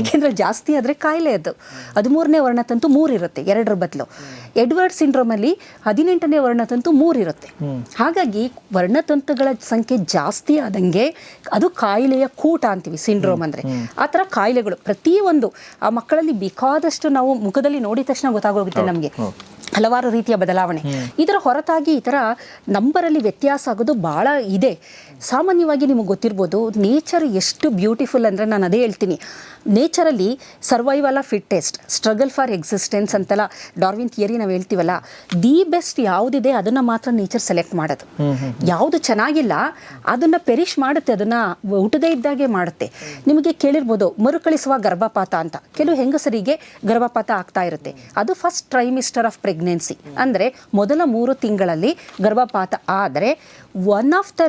Speaker 1: ಏಕೆಂದರೆ ಜಾಸ್ತಿ ಆದರೆ ಕಾಯಿಲೆ ಅದು. ಹದಿಮೂರನೇ ವರ್ಣತಂತು ಮೂರು ಇರುತ್ತೆ ಎರಡರ ಬದಲು. ಎಡ್ವರ್ಡ್ ಸಿಂಡ್ರೋಮಲ್ಲಿ ಹದಿನೆಂಟನೇ ವರ್ಣತಂತು ಮೂರು ಇರುತ್ತೆ. ಹಾಗಾಗಿ ವರ್ಣತಂತುಗಳ ಸಂಖ್ಯೆ ಜಾಸ್ತಿ ಆದಂಗೆ ಅದು ಕಾಯಿಲೆಯ ಕೂಟ ಅಂತೀವಿ ಸಿಂಡ್ರೋಮ್ ಅಂದರೆ. ಆ ಥರ ಕಾಯಿಲೆಗಳು ಪ್ರತಿಯೊಂದು ಆ ಮಕ್ಕಳಲ್ಲಿ ಬೇಕಾದಷ್ಟು ನಾವು ಮುಖದಲ್ಲಿ ನೋಡಿದ ತಕ್ಷಣ ಗೊತ್ತಾಗೋಗುತ್ತೆ ನಮಗೆ. ಹಲವಾರು ರೀತಿಯ ಬದಲಾವಣೆ. ಇದರ ಹೊರತಾಗಿ ಈ ಥರ ನಂಬರಲ್ಲಿ ವ್ಯತ್ಯಾಸ ಆಗೋದು ಭಾಳ ಇದೆ. ಸಾಮಾನ್ಯವಾಗಿ ನಿಮಗೆ ಗೊತ್ತಿರ್ಬೋದು ನೇಚರ್ ಎಷ್ಟು ಬ್ಯೂಟಿಫುಲ್ ಅಂದರೆ ನಾನು ಅದೇ ಹೇಳ್ತೀನಿ. ನೇಚರಲ್ಲಿ survival of fittest struggle for existence ಅಂತೆಲ್ಲ ಡಾರ್ವಿನ್ ಥಿಯರಿ ನಾವು ಹೇಳ್ತೀವಲ್ಲ ದಿ ಬೆಸ್ಟ್ ಯಾವುದಿದೆ ಅದನ್ನು ಮಾತ್ರ ನೇಚರ್ ಸೆಲೆಕ್ಟ್ ಮಾಡೋದು. ಯಾವುದು ಚೆನ್ನಾಗಿಲ್ಲ ಅದನ್ನು ಪೆರಿಶ್ ಮಾಡುತ್ತೆ ಅದನ್ನು ಊಟದೇ ಇದ್ದಾಗೆ ಮಾಡುತ್ತೆ. ನಿಮಗೆ ಕೇಳಿರ್ಬೋದು ಮರುಕಳಿಸುವ ಗರ್ಭಪಾತ ಅಂತ. ಕೆಲವು ಹೆಂಗಸರಿಗೆ ಗರ್ಭಪಾತ ಆಗ್ತಾ ಇರುತ್ತೆ. ಅದು ಫಸ್ಟ್ ಟ್ರೈಮಿಸ್ಟರ್ ಆಫ್ ಪ್ರೆಗ್ನೆನ್ಸಿ ಅಂದರೆ ಮೊದಲ ಮೂರು ತಿಂಗಳಲ್ಲಿ ಗರ್ಭಪಾತ. ಆದರೆ one of the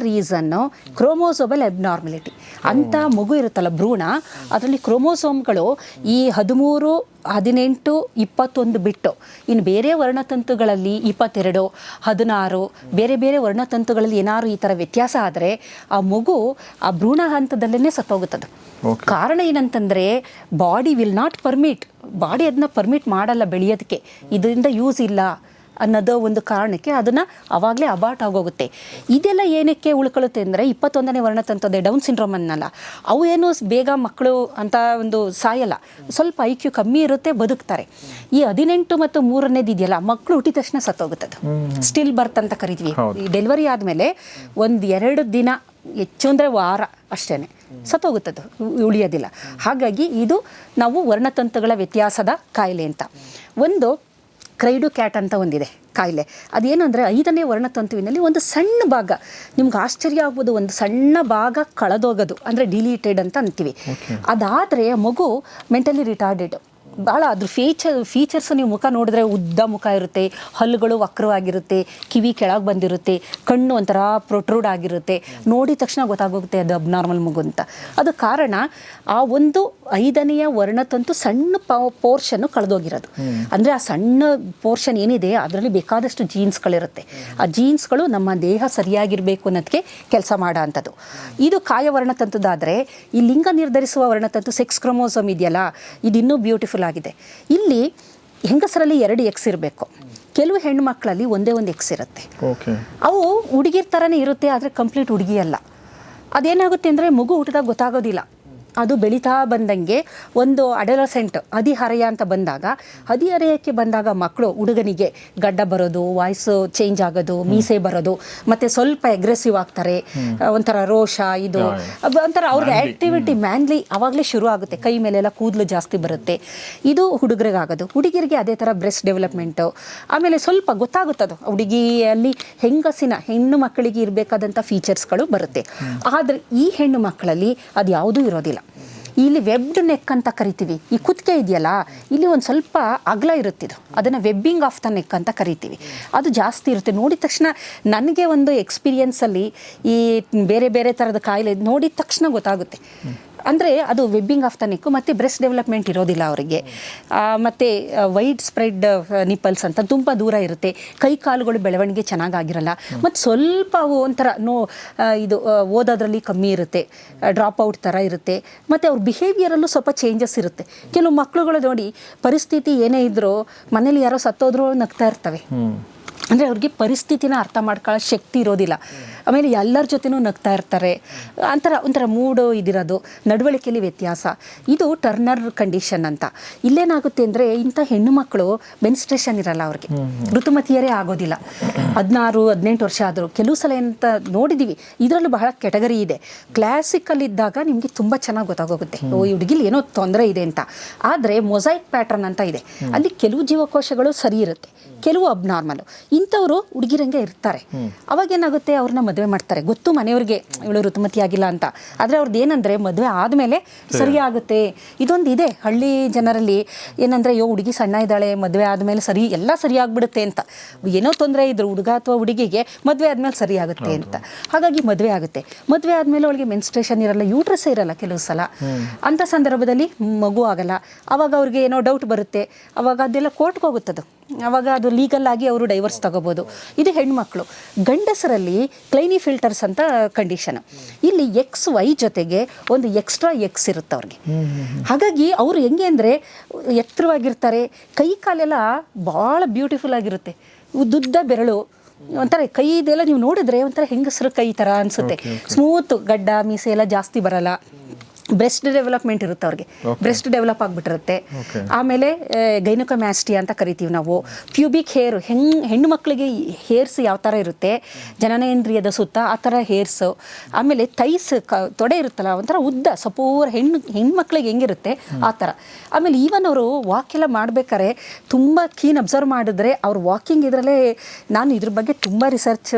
Speaker 1: reason chromosomal abnormality ಅಂತ ಮಗು ಇರುತ್ತಲ್ಲ ಭ್ರೂಣ ಅದರಲ್ಲಿ ಕ್ರೋಮೋಸೋಮ್ಗಳು ಈ ಹದಿಮೂರು ಹದಿನೆಂಟು ಇಪ್ಪತ್ತೊಂದು ಬಿಟ್ಟು ಇನ್ನು ಬೇರೆ ವರ್ಣತಂತುಗಳಲ್ಲಿ ಇಪ್ಪತ್ತೆರಡು ಹದಿನಾರು ಬೇರೆ ಬೇರೆ ವರ್ಣತಂತುಗಳಲ್ಲಿ ಏನಾದ್ರು ಈ ಥರ ವ್ಯತ್ಯಾಸ ಆದರೆ ಆ ಮಗು ಆ ಭ್ರೂಣ ಹಂತದಲ್ಲೇ ಸತ್ತೋಗುತ್ತದೆ. ಕಾರಣ ಏನಂತಂದರೆ body will not permit body ಅದನ್ನ ಪರ್ಮಿಟ್ ಮಾಡಲ್ಲ ಬೆಳೆಯೋದಕ್ಕೆ. ಇದರಿಂದ ಯೂಸ್ ಇಲ್ಲ. ಅನ್ನೋದು ಒಂದು ಕಾರಣಕ್ಕೆ ಅದನ್ನು ಅವಾಗಲೇ ಅಬಾಟ್ ಆಗೋಗುತ್ತೆ. ಇದೆಲ್ಲ ಏನಕ್ಕೆ ಉಳ್ಕೊಳ್ಳುತ್ತೆ ಅಂದರೆ ಇಪ್ಪತ್ತೊಂದನೇ ವರ್ಣತಂತದೆ ಡೌನ್ ಸಿಂಡ್ರೋಮ್ ಅನ್ನಲ್ಲ. ಅವು ಏನು ಬೇಗ ಮಕ್ಕಳು ಅಂತ ಒಂದು ಸಾಯಲ್ಲ. ಸ್ವಲ್ಪ ಐ ಕ್ಯೂ ಕಮ್ಮಿ ಇರುತ್ತೆ ಬದುಕ್ತಾರೆ. ಈ ಹದಿನೆಂಟು ಮತ್ತು ಮೂರನೇದು ಇದೆಯಲ್ಲ ಮಕ್ಕಳು ಹುಟ್ಟಿದ ತಕ್ಷಣ ಸತ್ತೋಗುತ್ತದು ಸ್ಟಿಲ್ ಬರ್ತ್ ಅಂತ ಕರಿತೀವಿ ಈ ಡೆಲಿವರಿ ಆದಮೇಲೆ ಒಂದು ಎರಡು ದಿನ ಹೆಚ್ಚು ಅಂದರೆ ವಾರ ಅಷ್ಟೇ ಸತ್ತೋಗುತ್ತದು ಉಳಿಯೋದಿಲ್ಲ. ಹಾಗಾಗಿ ಇದು ನಾವು ವರ್ಣತಂತುಗಳ ವ್ಯತ್ಯಾಸದ ಕಾಯಿಲೆ ಅಂತ. ಒಂದು ಕ್ರೈಡು ಕ್ಯಾಟ್ ಅಂತ ಒಂದಿದೆ ಕಾಯಿಲೆ. ಅದೇನಂದರೆ ಐದನೇ ವರ್ಣತಂತುವಿನಲ್ಲಿ ಒಂದು ಸಣ್ಣ ಭಾಗ. ನಿಮ್ಗೆ ಆಶ್ಚರ್ಯ ಆಗ್ಬೋದು ಒಂದು ಸಣ್ಣ ಭಾಗ ಕಳೆದೋಗೋದು. ಅಂದರೆ ಡಿಲೀಟೆಡ್ ಅಂತ ಅಂತೀವಿ. ಅದಾದರೆ ಮಗು ಮೆಂಟಲಿ ರಿಟಾರ್ಡೆಡ್. ಭಾಳ ಅದ್ರ ಫೀಚರ್ ಫೀಚರ್ಸ್ ನೀವು ಮುಖ ನೋಡಿದ್ರೆ ಉದ್ದ ಮುಖ ಇರುತ್ತೆ, ಹಲ್ಲುಗಳು ವಕ್ರವಾಗಿರುತ್ತೆ, ಕಿವಿ ಕೆಳಗೆ ಬಂದಿರುತ್ತೆ, ಕಣ್ಣು ಒಂಥರ ಪ್ರೊಟ್ರೂಡ್ ಆಗಿರುತ್ತೆ. ನೋಡಿದ ತಕ್ಷಣ ಗೊತ್ತಾಗೋಗುತ್ತೆ ಅದು ಅಬ್ನಾರ್ಮಲ್ ಮಗು ಅಂತ. ಅದು ಕಾರಣ ಆ ಒಂದು ಐದನೆಯ ವರ್ಣತಂತು ಸಣ್ಣ ಪೋರ್ಷನ್ನು ಕಳೆದೋಗಿರೋದು. ಅಂದರೆ ಆ ಸಣ್ಣ ಪೋರ್ಷನ್ ಏನಿದೆ, ಅದರಲ್ಲಿ ಬೇಕಾದಷ್ಟು ಜೀನ್ಸ್ಗಳಿರುತ್ತೆ ಆ ಜೀನ್ಸ್ಗಳು ನಮ್ಮ ದೇಹ ಸರಿಯಾಗಿರಬೇಕು ಅನ್ನೋದಕ್ಕೆ ಕೆಲಸ ಮಾಡೋ ಅಂಥದ್ದು ಇದು ಕಾಯ ವರ್ಣತಂತುದಾದರೆ ಈ ಲಿಂಗ ನಿರ್ಧರಿಸುವ ವರ್ಣತಂತು ಸೆಕ್ಸ್ ಕ್ರೋಮೋಸೋಮ್ ಇದೆಯಲ್ಲ ಇದು ಇನ್ನೂ ಬ್ಯೂಟಿಫುಲ್ ಆಗಿದೆ ಇಲ್ಲಿ ಹೆಂಗಸರಲ್ಲಿ ಎರಡು ಎಕ್ಸ್ ಇರಬೇಕು. ಕೆಲವು ಹೆಣ್ಣು ಮಕ್ಕಳಲ್ಲಿ ಒಂದೇ ಒಂದು ಎಕ್ಸ್ ಇರುತ್ತೆ. ಅವು ಹುಡುಗಿರ್ ಥರನೇ ಇರುತ್ತೆ ಆದರೆ ಕಂಪ್ಲೀಟ್ ಹುಡುಗಿ ಅಲ್ಲ ಅದೇನಾಗುತ್ತೆ ಅಂದರೆ ಮಗು ಹುಟ್ಟಿದಾಗ ಗೊತ್ತಾಗೋದಿಲ್ಲ. ಅದು ಬೆಳೀತಾ ಬಂದಂಗೆ ಒಂದು ಅಡಲಸೆಂಟ್ ಹದಿಹರೆಯ ಅಂತ ಬಂದಾಗ ಹದಿಹರೆಯಕ್ಕೆ ಬಂದಾಗ ಮಕ್ಕಳು ಹುಡುಗನಿಗೆ ಗಡ್ಡ ಬರೋದು ವಾಯ್ಸ್ ಚೇಂಜ್ ಆಗೋದು ಮೀಸೆ ಬರೋದು ಮತ್ತೆ ಸ್ವಲ್ಪ ಅಗ್ರೆಸಿವ್ ಆಗ್ತಾರೆ ಒಂಥರ ರೋಷ ಇದು ಒಂಥರ ಅವ್ರಿಗೆ ಆಕ್ಟಿವಿಟಿ ಮ್ಯಾನ್ಲಿ ಅವಾಗಲೇ ಶುರು ಆಗುತ್ತೆ. ಕೈ ಮೇಲೆಲ್ಲ ಕೂದಲು ಜಾಸ್ತಿ ಬರುತ್ತೆ. ಇದು ಹುಡುಗರಿಗೆ ಆಗೋದು ಹುಡುಗಿರಿಗೆ ಅದೇ ಥರ ಬ್ರೆಸ್ಟ್ ಡೆವಲಪ್ಮೆಂಟು ಆಮೇಲೆ ಸ್ವಲ್ಪ ಗೊತ್ತಾಗುತ್ತದು. ಹುಡುಗಿಯಲ್ಲಿ ಹೆಂಗಸಿನ ಹೆಣ್ಣು ಮಕ್ಕಳಿಗೆ ಇರಬೇಕಾದಂಥ ಫೀಚರ್ಸ್ಗಳು ಬರುತ್ತೆ. ಆದರೆ ಈ ಹೆಣ್ಣು ಮಕ್ಕಳಲ್ಲಿ ಅದು ಯಾವುದೂ ಇರೋದಿಲ್ಲ. ಇಲ್ಲಿ ವೆಬ್ಡ್ ನೆಕ್ ಅಂತ ಕರಿತೀವಿ. ಈ ಕುತ್ತಿಗೆ ಇದೆಯಲ್ಲ, ಇಲ್ಲಿ ಒಂದು ಸ್ವಲ್ಪ ಅಗಲ ಇರುತ್ತಿದ್ದು ಅದನ್ನು ವೆಬ್ಬಿಂಗ್ ಆಫ್ ದ ನೆಕ್ ಅಂತ ಕರಿತೀವಿ. ಅದು ಜಾಸ್ತಿ ಇರುತ್ತೆ. ನೋಡಿದ ತಕ್ಷಣ ನನಗೆ ಒಂದು ಎಕ್ಸ್ಪೀರಿಯನ್ಸಲ್ಲಿ ಈ ಬೇರೆ ಬೇರೆ ಥರದ ಕಾಯಿಲೆ ನೋಡಿದ ತಕ್ಷಣ ಗೊತ್ತಾಗುತ್ತೆ. ಅಂದರೆ ಅದು ವೆಬ್ಬಿಂಗ್ ಆಫ್ ದ ಮತ್ತು ಬ್ರೆಸ್ಟ್ ಡೆವಲಪ್ಮೆಂಟ್ ಇರೋದಿಲ್ಲ ಅವರಿಗೆ. ಮತ್ತು ವೈಡ್ ಸ್ಪ್ರೆಡ್ ನಿಪ್ಪಲ್ಸ್ ಅಂತ ತುಂಬ ದೂರ ಇರುತ್ತೆ. ಕೈ ಕಾಲುಗಳು ಬೆಳವಣಿಗೆ ಚೆನ್ನಾಗಾಗಿರಲ್ಲ. ಮತ್ತು ಸ್ವಲ್ಪ ಒಂಥರ ನೋ ಇದು ಓದೋದ್ರಲ್ಲಿ ಕಮ್ಮಿ ಇರುತ್ತೆ. ಡ್ರಾಪ್ ಔಟ್ ಥರ ಇರುತ್ತೆ. ಮತ್ತು ಅವ್ರ ಬಿಹೇವಿಯರಲ್ಲೂ ಸ್ವಲ್ಪ ಚೇಂಜಸ್ ಇರುತ್ತೆ. ಕೆಲವು ಮಕ್ಕಳುಗಳು ನೋಡಿ, ಪರಿಸ್ಥಿತಿ ಏನೇ ಇದ್ದರೂ ಮನೇಲಿ ಯಾರೋ ಸತ್ತೋದ್ರೂ ನಗ್ತಾ ಇರ್ತವೆ. ಅಂದರೆ ಅವ್ರಿಗೆ ಪರಿಸ್ಥಿತಿನ ಅರ್ಥ ಮಾಡ್ಕೊಳ್ಳೋ ಶಕ್ತಿ ಇರೋದಿಲ್ಲ. ಆಮೇಲೆ ಎಲ್ಲರ ಜೊತೆನೂ ನಗ್ತಾ ಇರ್ತಾರೆ. ಒಂಥರ ಒಂಥರ ಮೂಡ್ ಇದಿರೋದು ನಡವಳಿಕೆಯಲ್ಲಿ ವ್ಯತ್ಯಾಸ. ಇದು ಟರ್ನರ್ ಕಂಡೀಷನ್ ಅಂತ. ಇಲ್ಲೇನಾಗುತ್ತೆ ಅಂದರೆ ಇಂಥ ಹೆಣ್ಣು ಮಕ್ಕಳು ಮೆನ್ಸ್ಟ್ರೇಷನ್ ಇರಲ್ಲ ಅವ್ರಿಗೆ. ಋತುಮತಿಯರೇ ಆಗೋದಿಲ್ಲ. ಹದಿನಾರು ಹದಿನೆಂಟು ವರ್ಷ ಆದರೂ. ಕೆಲವು ಸಲ ಅಂತ ನೋಡಿದ್ದೀವಿ ಇದರಲ್ಲೂ ಬಹಳ ಕೆಟಗರಿ ಇದೆ. ಕ್ಲಾಸಿಕಲ್ ಇದ್ದಾಗ ನಿಮಗೆ ತುಂಬ ಚೆನ್ನಾಗಿ ಗೊತ್ತಾಗೋಗುತ್ತೆ. ಓ ಈ ಹುಡುಗಿಲಿ ಏನೋ ತೊಂದರೆ ಇದೆ ಅಂತ. ಆದರೆ ಮೊಸೈಕ್ ಪ್ಯಾಟರ್ನ್ ಅಂತ ಇದೆ. ಅಲ್ಲಿ ಕೆಲವು ಜೀವಕೋಶಗಳು ಸರಿ ಇರುತ್ತೆ. ಕೆಲವು ಅಬ್ನಾರ್ಮಲ್ ಇಂಥವರು ಹುಡುಗಿರಂಗೆ ಇರ್ತಾರೆ. ಅವಾಗ ಏನಾಗುತ್ತೆ ಅವ್ರನ್ನ ಮದುವೆ ಮಾಡ್ತಾರೆ. ಗೊತ್ತು ಮನೆಯವ್ರಿಗೆ ಇವಳು ಋತುಮತಿ ಆಗಿಲ್ಲ ಅಂತ. ಆದರೆ ಅವ್ರದ್ದು ಏನಂದರೆ ಮದುವೆ ಆದಮೇಲೆ ಸರಿ. ಆಗುತ್ತೆ. ಇದೊಂದು ಇದೆ. ಹಳ್ಳಿ ಜನರಲ್ಲಿ ಏನಂದರೆ ಅಯ್ಯೋ ಹುಡುಗಿ ಸಣ್ಣ ಇದ್ದಾಳೆ ಮದುವೆ ಆದಮೇಲೆ ಸರಿ ಎಲ್ಲ ಸರಿ ಆಗಿಬಿಡುತ್ತೆ ಅಂತ. ಏನೋ ತೊಂದರೆ ಇದ್ರು ಹುಡುಗ ಅಥವಾ ಹುಡುಗಿಗೆ ಮದುವೆ ಆದಮೇಲೆ ಸರಿ ಆಗುತ್ತೆ ಅಂತ. ಹಾಗಾಗಿ ಮದುವೆ ಆಗುತ್ತೆ. ಮದುವೆ ಆದಮೇಲೆ ಅವಳಿಗೆ ಮೆನ್ಸ್ಟ್ರೇಷನ್ ಇರಲ್ಲ ಯೂಟ್ರಸ್ಸೇ ಇರಲ್ಲ ಕೆಲವು ಸಲ. ಅಂಥ ಸಂದರ್ಭದಲ್ಲಿ ಮಗು ಆಗಲ್ಲ. ಅವಾಗ ಅವ್ರಿಗೆ ಏನೋ ಡೌಟ್ ಬರುತ್ತೆ. ಅವಾಗ ಅದೆಲ್ಲ ಕೋರ್ಟ್ಗೆ ಹೋಗುತ್ತದು. ಅವಾಗ ಅದು ಲೀಗಲ್ ಆಗಿ ಅವರು ಡೈವರ್ಸ್ ತಗೋಬೋದು. ಇದು ಹೆಣ್ಮಕ್ಳು. ಗಂಡಸರಲ್ಲಿ ಕ್ಲೈನಿ ಫಿಲ್ಟರ್ಸ್ ಅಂತ ಕಂಡೀಷನ್ ಇಲ್ಲಿ ಎಕ್ಸ್ ವೈ ಜೊತೆಗೆ ಒಂದು ಎಕ್ಸ್ಟ್ರಾ ಎಕ್ಸ್ ಇರುತ್ತೆ ಅವ್ರಿಗೆ. ಹಾಗಾಗಿ ಅವರು ಹೆಂಗೆ ಅಂದರೆ ಎತ್ತರವಾಗಿರ್ತಾರೆ. ಕೈ ಕಾಲೆಲ್ಲ ಭಾಳ ಬ್ಯೂಟಿಫುಲ್ ಆಗಿರುತ್ತೆ. ಉದ್ದುದ್ದ ಬೆರಳು. ಒಂಥರ ಕೈ ಇದೆಲ್ಲ ನೀವು ನೋಡಿದ್ರೆ ಒಂಥರ ಹೆಂಗಸರು ಕೈ ಥರ ಅನಿಸುತ್ತೆ. ಸ್ಮೂತ್ ಗಡ್ಡ ಮೀಸೆ ಎಲ್ಲ ಜಾಸ್ತಿ ಬರಲ್ಲ. ಬ್ರೆಸ್ಟ್ ಡೆವಲಪ್ಮೆಂಟ್ ಇರುತ್ತೆ ಅವ್ರಿಗೆ. ಬ್ರೆಸ್ಟ್ ಡೆವಲಪ್ ಆಗಿಬಿಟ್ಟಿರುತ್ತೆ. ಆಮೇಲೆ ಗೈನಕೊಮ್ಯಾಸ್ಟಿ ಅಂತ ಕರಿತೀವಿ ನಾವು. ಪ್ಯೂಬಿಕ್ ಹೇರ್ ಹೆಂಗ್ ಹೆಣ್ಣು ಮಕ್ಕಳಿಗೆ ಹೇರ್ಸ್ ಯಾವ ಥರ ಇರುತ್ತೆ? ಜನನೇಂದ್ರಿಯದ ಸುತ್ತ ಆ ಥರ ಹೇರ್ಸ್ ಆಮೇಲೆ ತೈಸ್ ಕ ತೊಡೆ ಇರುತ್ತಲ್ಲ ಒಂಥರ ಉದ್ದ ಸಪೂರ ಹೆಣ್ಣು ಹೆಣ್ಮಕ್ಳಿಗೆ ಹೆಂಗಿರುತ್ತೆ? ಆ ಥರ ಆಮೇಲೆ ಈವನ್ ಅವರು ವಾಕ್ ಎಲ್ಲ ಮಾಡ್ಬೇಕಾದ್ರೆ ತುಂಬ ಕೀನ್ ಅಬ್ಸರ್ವ್ ಮಾಡಿದ್ರೆ ಅವ್ರ ವಾಕಿಂಗ್ ಇದರಲ್ಲೇ ನಾನು ಇದ್ರ ಬಗ್ಗೆ ತುಂಬ ರಿಸರ್ಚ್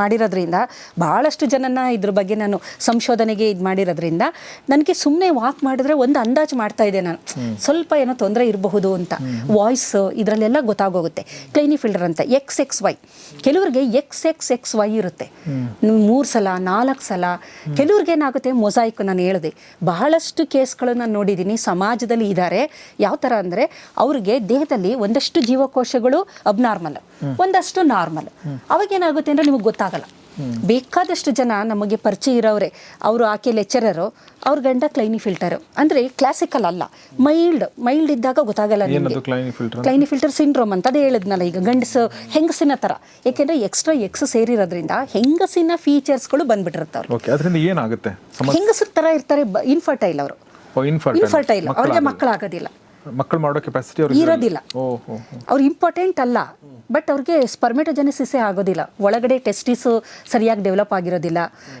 Speaker 1: ಮಾಡಿರೋದ್ರಿಂದ ಭಾಳಷ್ಟು ಜನನ ಇದ್ರ ಬಗ್ಗೆ ನಾನು ಸಂಶೋಧನೆಗೆ ಇದು ಮಾಡಿರೋದ್ರಿಂದ ನನಗೆ ಸುಮ್ಮನೆ ವಾಕ್ ಮಾಡಿದ್ರೆ ಒಂದು ಅಂದಾಜು ಮಾಡ್ತಾ ಇದ್ದೆ ನಾನು. ಸ್ವಲ್ಪ ಏನೋ ತೊಂದರೆ ಇರಬಹುದು ಅಂತ. ವಾಯ್ಸ್ ಇದರಲ್ಲೆಲ್ಲ ಗೊತ್ತಾಗೋಗುತ್ತೆ. ಕ್ಲೈನಿ ಫಿಲ್ಟರ್ ಅಂತ. ಎಕ್ಸ್ ಎಕ್ಸ್ ವೈ ಕೆಲವ್ರಿಗೆ ಎಕ್ಸ್ ಎಕ್ಸ್ ಎಕ್ಸ್ ವೈ ಇರುತ್ತೆ. ಮೂರು ಸಲ ನಾಲ್ಕು ಸಲ. ಕೆಲವ್ರಿಗೆ ಏನಾಗುತ್ತೆ? ಮೊಸಾಯಿಕ್ ನಾನು ಹೇಳಿದೆ. ಬಹಳಷ್ಟು ಕೇಸ್ಗಳು ನಾನು ನೋಡಿದ್ದೀನಿ ಸಮಾಜದಲ್ಲಿ ಇದ್ದಾರೆ ಯಾವ ಥರ ಅಂದರೆ ಅವ್ರಿಗೆ ದೇಹದಲ್ಲಿ ಒಂದಷ್ಟು ಜೀವಕೋಶಗಳು ಅಬ್ನಾರ್ಮಲ್ ಒಂದಷ್ಟು ನಾರ್ಮಲ್ ಅವಾಗ ಏನಾಗುತ್ತೆ ಅಂದರೆ ನಿಮಗೆ ಗೊತ್ತಾಗಲ್ಲ. ಬೇಕಾದಷ್ಟು ಜನ ನಮಗೆ ಪರಿಚಯ ಇರೋರೆ ಅವರು ಆಕೆ ಲೆಕ್ಚರರು ಅವ್ರ ಗಂಡ ಕ್ಲೈನಿ ಫಿಲ್ಟರ್ ಅಂದ್ರೆ ಕ್ಲಾಸಿಕಲ್ ಅಲ್ಲ ಮೈಲ್ಡ್ ಮೈಲ್ಡ್ ಇದ್ದಾಗ ಗೊತ್ತಾಗಲ್ಲ ನಿಮಗೆ.
Speaker 2: ಕ್ಲೈನಿ ಫಿಲ್ಟರ್
Speaker 1: ಸಿಂಡ್ರೋಮ್ ಅಂತ? ಅದೇ ಹೇಳಿದ್ನಲ್ಲ ಈಗ ಗಂಡಸು ಹೆಂಗಸಿನ ತರ. ಯಾಕೆಂದ್ರೆ ಎಕ್ಸ್ಟ್ರಾ ಎಕ್ಸ್ ಸೇರಿರೋದ್ರಿಂದ ಹೆಂಗಸಿನ ಫೀಚರ್ಸ್ಗಳು
Speaker 2: ಬಂದ್ಬಿಟ್ಟಿರ್ತಾವೆ ಏನಾಗುತ್ತೆ?
Speaker 1: ಹೆಂಗಸರ ಥರ ಇರ್ತಾರೆ ಇನ್ಫರ್ಟೈಲ್ ಅವರು.
Speaker 2: ಇನ್ಫರ್ಟೈಲ್
Speaker 1: ಅವ್ರಿಗೆ ಮಕ್ಕಳಾಗೋದಿಲ್ಲ.
Speaker 2: ಮಕ್ಕಳು ಮಾಡೋ ಕೆಪಾಸಿಟಿ ಅವ್ರಿಗೆ
Speaker 1: ಇರೋದಿಲ್ಲ. ಅವ್ರು ಇಂಪಾರ್ಟೆಂಟ್ ಅಲ್ಲ. ಬಟ್ ಅವ್ರಿಗೆ ಸ್ಪರ್ಮೆಟೋಜೆನಿಸಿಸೇ ಆಗೋದಿಲ್ಲ. ಒಳಗಡೆ ಟೆಸ್ಟಿಸ್ ಸರಿಯಾಗಿ ಡೆವಲಪ್ ಆಗಿರೋದಿಲ್ಲ.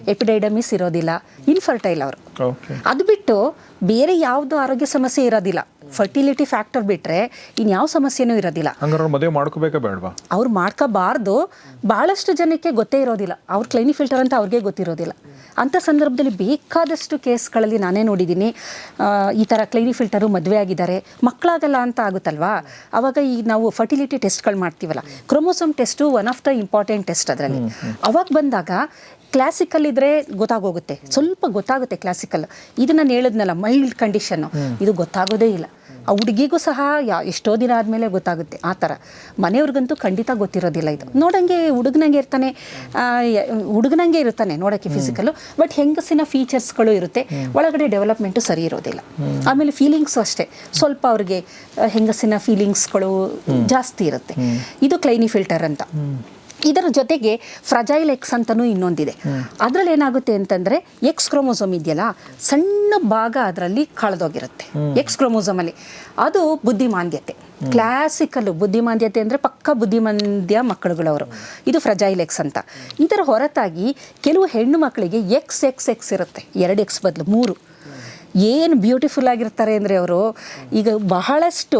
Speaker 1: ಎಪಿಡೈಡಮಿಸ್ ಇರೋದಿಲ್ಲ. ಇನ್ಫರ್ಟೈಲ್ ಅವರು. ಅದು ಬಿಟ್ಟು ಬೇರೆ ಯಾವುದು ಆರೋಗ್ಯ ಸಮಸ್ಯೆ ಇರೋದಿಲ್ಲ. ಫರ್ಟಿಲಿಟಿ ಫ್ಯಾಕ್ಟರ್ ಬಿಟ್ಟರೆ ಇನ್ಯಾವ ಸಮಸ್ಯೆನೂ ಇರೋದಿಲ್ಲ.
Speaker 2: ಹಂಗಾರೆ ಮದುವೆ ಮಾಡ್ಕೋಬೇಕಾ ಬೇಡವಾ?
Speaker 1: ಅವ್ರು ಮಾಡ್ಕೋಬಾರ್ದು. ಭಾಳಷ್ಟು ಜನಕ್ಕೆ ಗೊತ್ತೇ ಇರೋದಿಲ್ಲ. ಅವ್ರ ಕ್ಲೈನಿ ಫಿಲ್ಟರ್ ಅಂತ ಅವ್ರಿಗೆ ಗೊತ್ತಿರೋದಿಲ್ಲ. ಅಂಥ ಸಂದರ್ಭದಲ್ಲಿ ಬೇಕಾದಷ್ಟು ಕೇಸ್ಗಳಲ್ಲಿ ನಾನೇ ನೋಡಿದ್ದೀನಿ. ಈ ಥರ ಕ್ಲೈನಿ ಫಿಲ್ಟರು ಮದುವೆ ಆಗಿದ್ದಾರೆ. ಮಕ್ಕಳಾಗಲ್ಲ ಅಂತ ಆಗುತ್ತಲ್ವಾ? ಅವಾಗ ಈ ನಾವು ಫರ್ಟಿಲಿಟಿ ಟೆಸ್ಟ್ಗಳು ಮಾಡ್ತೀವಲ್ಲ. Chromosome test one of the important test ಅದರಲ್ಲಿ. ಅವಾಗ ಬಂದಾಗ ಕ್ಲಾಸಿಕಲ್ ಇದ್ರೆ ಗೊತ್ತಾಗೋಗುತ್ತೆ. ಸ್ವಲ್ಪ ಗೊತ್ತಾಗುತ್ತೆ ಕ್ಲಾಸಿಕಲ್ ಇದು ನಾನು ಹೇಳಿದ್ನಲ್ಲ ಮೈಲ್ಡ್ ಕಂಡೀಷನ್ನು ಇದು ಗೊತ್ತಾಗೋದೇ ಇಲ್ಲ. ಆ ಹುಡುಗಿಗೂ ಸಹ ಯಾ ಎಷ್ಟೋ ದಿನ ಆದಮೇಲೆ ಗೊತ್ತಾಗುತ್ತೆ ಆ ಥರ. ಮನೆಯವ್ರಿಗಂತೂ ಖಂಡಿತ ಗೊತ್ತಿರೋದಿಲ್ಲ ಇದು. ನೋಡಂಗೆ ಹುಡುಗನಂಗೆ ಇರ್ತಾನೆ ಹುಡುಗನಂಗೆ ಇರ್ತಾನೆ ನೋಡೋಕ್ಕೆ ಫಿಸಿಕಲ್ಲು ಬಟ್ ಹೆಂಗಸಿನ ಫೀಚರ್ಸ್ಗಳು ಇರುತ್ತೆ. ಒಳಗಡೆ ಡೆವಲಪ್ಮೆಂಟು ಸರಿ ಇರೋದಿಲ್ಲ. ಆಮೇಲೆ ಫೀಲಿಂಗ್ಸು ಅಷ್ಟೇ. ಸ್ವಲ್ಪ ಅವ್ರಿಗೆ ಹೆಂಗಸಿನ ಫೀಲಿಂಗ್ಸ್ಗಳು ಜಾಸ್ತಿ ಇರುತ್ತೆ. ಇದು ಕ್ಲೈನಿ ಫಿಲ್ಟರ್ ಅಂತ. ಇದರ ಜೊತೆಗೆ ಫ್ರಜೈಲ್ ಎಕ್ಸ್ ಅಂತಲೂ ಇನ್ನೊಂದಿದೆ. ಅದರಲ್ಲಿ ಏನಾಗುತ್ತೆ ಅಂತಂದರೆ ಎಕ್ಸ್ ಕ್ರೋಮೋಸೋಮ್ ಇದೆಯಲ್ಲ ಸಣ್ಣ ಭಾಗ ಅದರಲ್ಲಿ ಕಳೆದೋಗಿರುತ್ತೆ. ಎಕ್ಸ್ ಕ್ರೋಮೋಸೋಮಲ್ಲಿ ಅದು ಬುದ್ಧಿಮಾಂದ್ಯತೆ. ಕ್ಲಾಸಿಕಲ್ಲು ಬುದ್ಧಿಮಾಂದ್ಯತೆ ಅಂದರೆ ಪಕ್ಕ ಬುದ್ಧಿಮಾಂದ್ಯ ಮಕ್ಕಳುಗಳವರು. ಇದು ಫ್ರಜೈಲ್ ಎಕ್ಸ್ ಅಂತ. ಇದರ ಹೊರತಾಗಿ ಕೆಲವು ಹೆಣ್ಣು ಮಕ್ಕಳಿಗೆ ಎಕ್ಸ್ ಎಕ್ಸ್ ಎಕ್ಸ್ ಇರುತ್ತೆ. ಎರಡು ಎಕ್ಸ್ ಬದಲು ಮೂರು. ಏನು ಬ್ಯೂಟಿಫುಲ್ ಆಗಿರ್ತಾರೆ ಅಂದರೆ ಅವರು ಈಗ ಬಹಳಷ್ಟು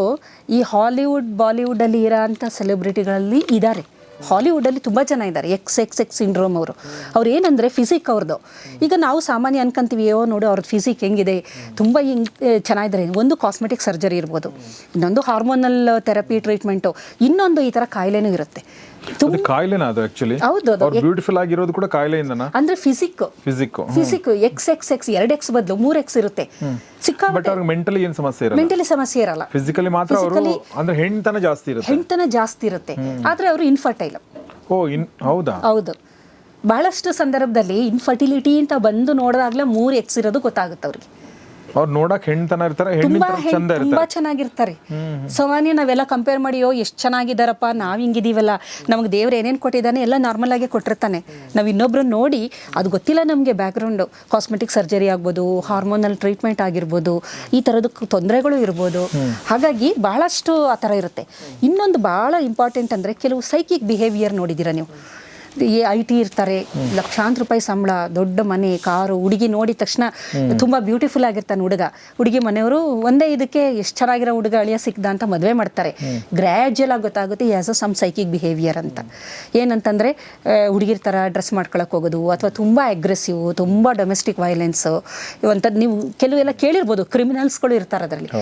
Speaker 1: ಈ ಹಾಲಿವುಡ್ ಬಾಲಿವುಡಲ್ಲಿ ಇರೋ ಅಂಥ ಸೆಲೆಬ್ರಿಟಿಗಳಲ್ಲಿ ಇದ್ದಾರೆ. ಹಾಲಿವುಡಲ್ಲಿ ತುಂಬ ಜನ ಇದ್ದಾರೆ. ಎಕ್ಸ್ ಎಕ್ಸ್ ಎಕ್ಸ್ ಸಿಂಡ್ರೋಮ್ ಅವರು. ಅವ್ರು ಏನಂದರೆ ಫಿಸಿಕ್ ಅವ್ರದ್ದು ಈಗ ನಾವು ಸಾಮಾನ್ಯ ಅನ್ಕೊಂತೀವಿ ಅಯ್ಯೋ ನೋಡು ಅವ್ರದ್ದು ಫಿಸಿಕ್ ಹೆಂಗಿದೆ. ತುಂಬ ಹಿಂಗೆ ಚೆನ್ನಾಗಿದ್ದಾರೆ ಒಂದು ಕಾಸ್ಮೆಟಿಕ್ ಸರ್ಜರಿ ಇರ್ಬೋದು. ಇನ್ನೊಂದು ಹಾರ್ಮೋನಲ್ ಥೆರಪಿ ಟ್ರೀಟ್ಮೆಂಟು ಇನ್ನೊಂದು ಈ ಥರ ಕಾಯಿಲೆನೂ ಇರುತ್ತೆ.
Speaker 2: ಬ್ಯೂಟಿಫುಲ್ ಆಗಿರೋದು ಕೂಡ ಕಾಯಿಲೆಯಿಂದನಾ?
Speaker 1: ಅಂದ್ರೆ physique
Speaker 2: physique
Speaker 1: physique X X X ಎರಡು ಎಕ್ಸ್ ಬದಲು ಮೂರ್ ಎಕ್ಸ್ ಇರುತ್ತೆ. ಸಿಕ್ಕಾಪಟ್ಟೆ
Speaker 2: ಅವ್ರಿಗೆ ಮೆಂಟಲಿ ಏನ್ ಸಮಸ್ಯೆ ಇರಲ್ಲ?
Speaker 1: ಮೆಂಟಲಿ ಸಮಸ್ಯೆ ಇರಲ್ಲ.
Speaker 2: ಫಿಸಿಕಲಿ ಮಾತ್ರ ಅವರು ಅಂದ್ರೆ ಹೆಣ್ತನ ಜಾಸ್ತಿ ಇರುತ್ತೆ.
Speaker 1: ಹೆಣ್ತನ ಜಾಸ್ತಿ ಇರುತ್ತೆ. ಆದ್ರೆ ಅವರು ಇನ್ಫರ್ಟೈಲ್
Speaker 2: ಓ ಇನ್ ಹೌದಾ?
Speaker 1: ಹೌದು. ಬಹಳಷ್ಟು ಸಂದರ್ಭದಲ್ಲಿ ಇನ್ಫರ್ಟಿಲಿಟಿ ಅಂತ ಬಂದು ನೋಡಿದಾಗಲೇ ಮೂರು ಎಕ್ಸ್ ಇರೋದು ಗೊತ್ತಾಗುತ್ತೆ ಅವ್ರಿಗೆ.
Speaker 2: ಅವ್ರು ನೋಡಕ್ ಹೆಣ್ತನ ಇರ್ತಾರೆ
Speaker 1: ತುಂಬಾ ಹೆಣ್-
Speaker 2: ಚಂದ
Speaker 1: ತುಂಬಾ
Speaker 2: ಇರ್ತಾರೆ
Speaker 1: ಚೆನ್ನಾಗಿರ್ತಾರೆ ಸಾಮಾನ್ಯ ನಾವೆಲ್ಲ ಕಂಪೇರ್ ಮಾಡಿ ಓ ಎಷ್ಟು ಚೆನ್ನಾಗಿದ್ದಾರಪ್ಪ ನಾವ್ ಹಿಂಗಿದೀವಲ್ಲ. ನಮ್ಗೆ ದೇವ್ರು ಏನೇನ್ ಕೊಟ್ಟಿದ್ದಾನೆ ಎಲ್ಲ ನಾರ್ಮಲ್ ಆಗಿ ಕೊಟ್ಟಿರ್ತಾನೆ. ನಾವ್ ಇನ್ನೊಬ್ರು ನೋಡಿ ಅದು ಗೊತ್ತಿಲ್ಲ ನಮಗೆ ಬ್ಯಾಕ್ಗ್ರೌಂಡು ಕಾಸ್ಮೆಟಿಕ್ ಸರ್ಜರಿ ಆಗ್ಬೋದು ಹಾರ್ಮೋನಲ್ ಟ್ರೀಟ್ಮೆಂಟ್ ಆಗಿರ್ಬೋದು ಈ ತರದ ತೊಂದರೆಗಳು ಇರ್ಬೋದು. ಹಾಗಾಗಿ ಬಹಳಷ್ಟು ಆ ತರ ಇರುತ್ತೆ. ಇನ್ನೊಂದು ಬಹಳ ಇಂಪಾರ್ಟೆಂಟ್ ಅಂದ್ರೆ ಕೆಲವು ಸೈಕಿಕ್ ಬಿಹೇವಿಯರ್ ನೋಡಿದೀರಾ ನೀವು? ಐ ಟಿ ಇರ್ತಾರೆ. ಲಕ್ಷಾಂತರ ರೂಪಾಯಿ ಸಂಬಳ ದೊಡ್ಡ ಮನೆ ಕಾರು ಹುಡುಗಿ ನೋಡಿದ ತಕ್ಷಣ ತುಂಬಾ ಬ್ಯೂಟಿಫುಲ್ ಆಗಿರ್ತಾನೆ ಹುಡುಗ. ಹುಡುಗಿ ಮನೆಯವರು ಒಂದೇ ಇದಕ್ಕೆ ಎಷ್ಟು ಚೆನ್ನಾಗಿರೋ ಹುಡುಗ ಅಳಿಯ ಸಿಕ್ದ ಅಂತ ಮದುವೆ ಮಾಡ್ತಾರೆ. ಗ್ರ್ಯಾಜುಯಲ್ ಆಗಿ ಗೊತ್ತಾಗುತ್ತೆ as a some psychic behaviour ಅಂತ. ಏನಂತಂದ್ರೆ ಹುಡುಗಿರ್ ಥರ ಡ್ರೆಸ್ ಮಾಡ್ಕೊಳಕ್ ಹೋಗೋದು ಅಥವಾ ತುಂಬಾ ಅಗ್ರೆಸಿವ್ ತುಂಬಾ ಡೊಮೆಸ್ಟಿಕ್ ವೈಲೆನ್ಸ್ ಇವಂಥದ್ದು ನೀವು ಕೆಲವೆಲ್ಲ ಕೇಳಿರ್ಬೋದು ಕ್ರಿಮಿನಲ್ಸ್ಗಳು ಇರ್ತಾರೆ ಅದರಲ್ಲಿ.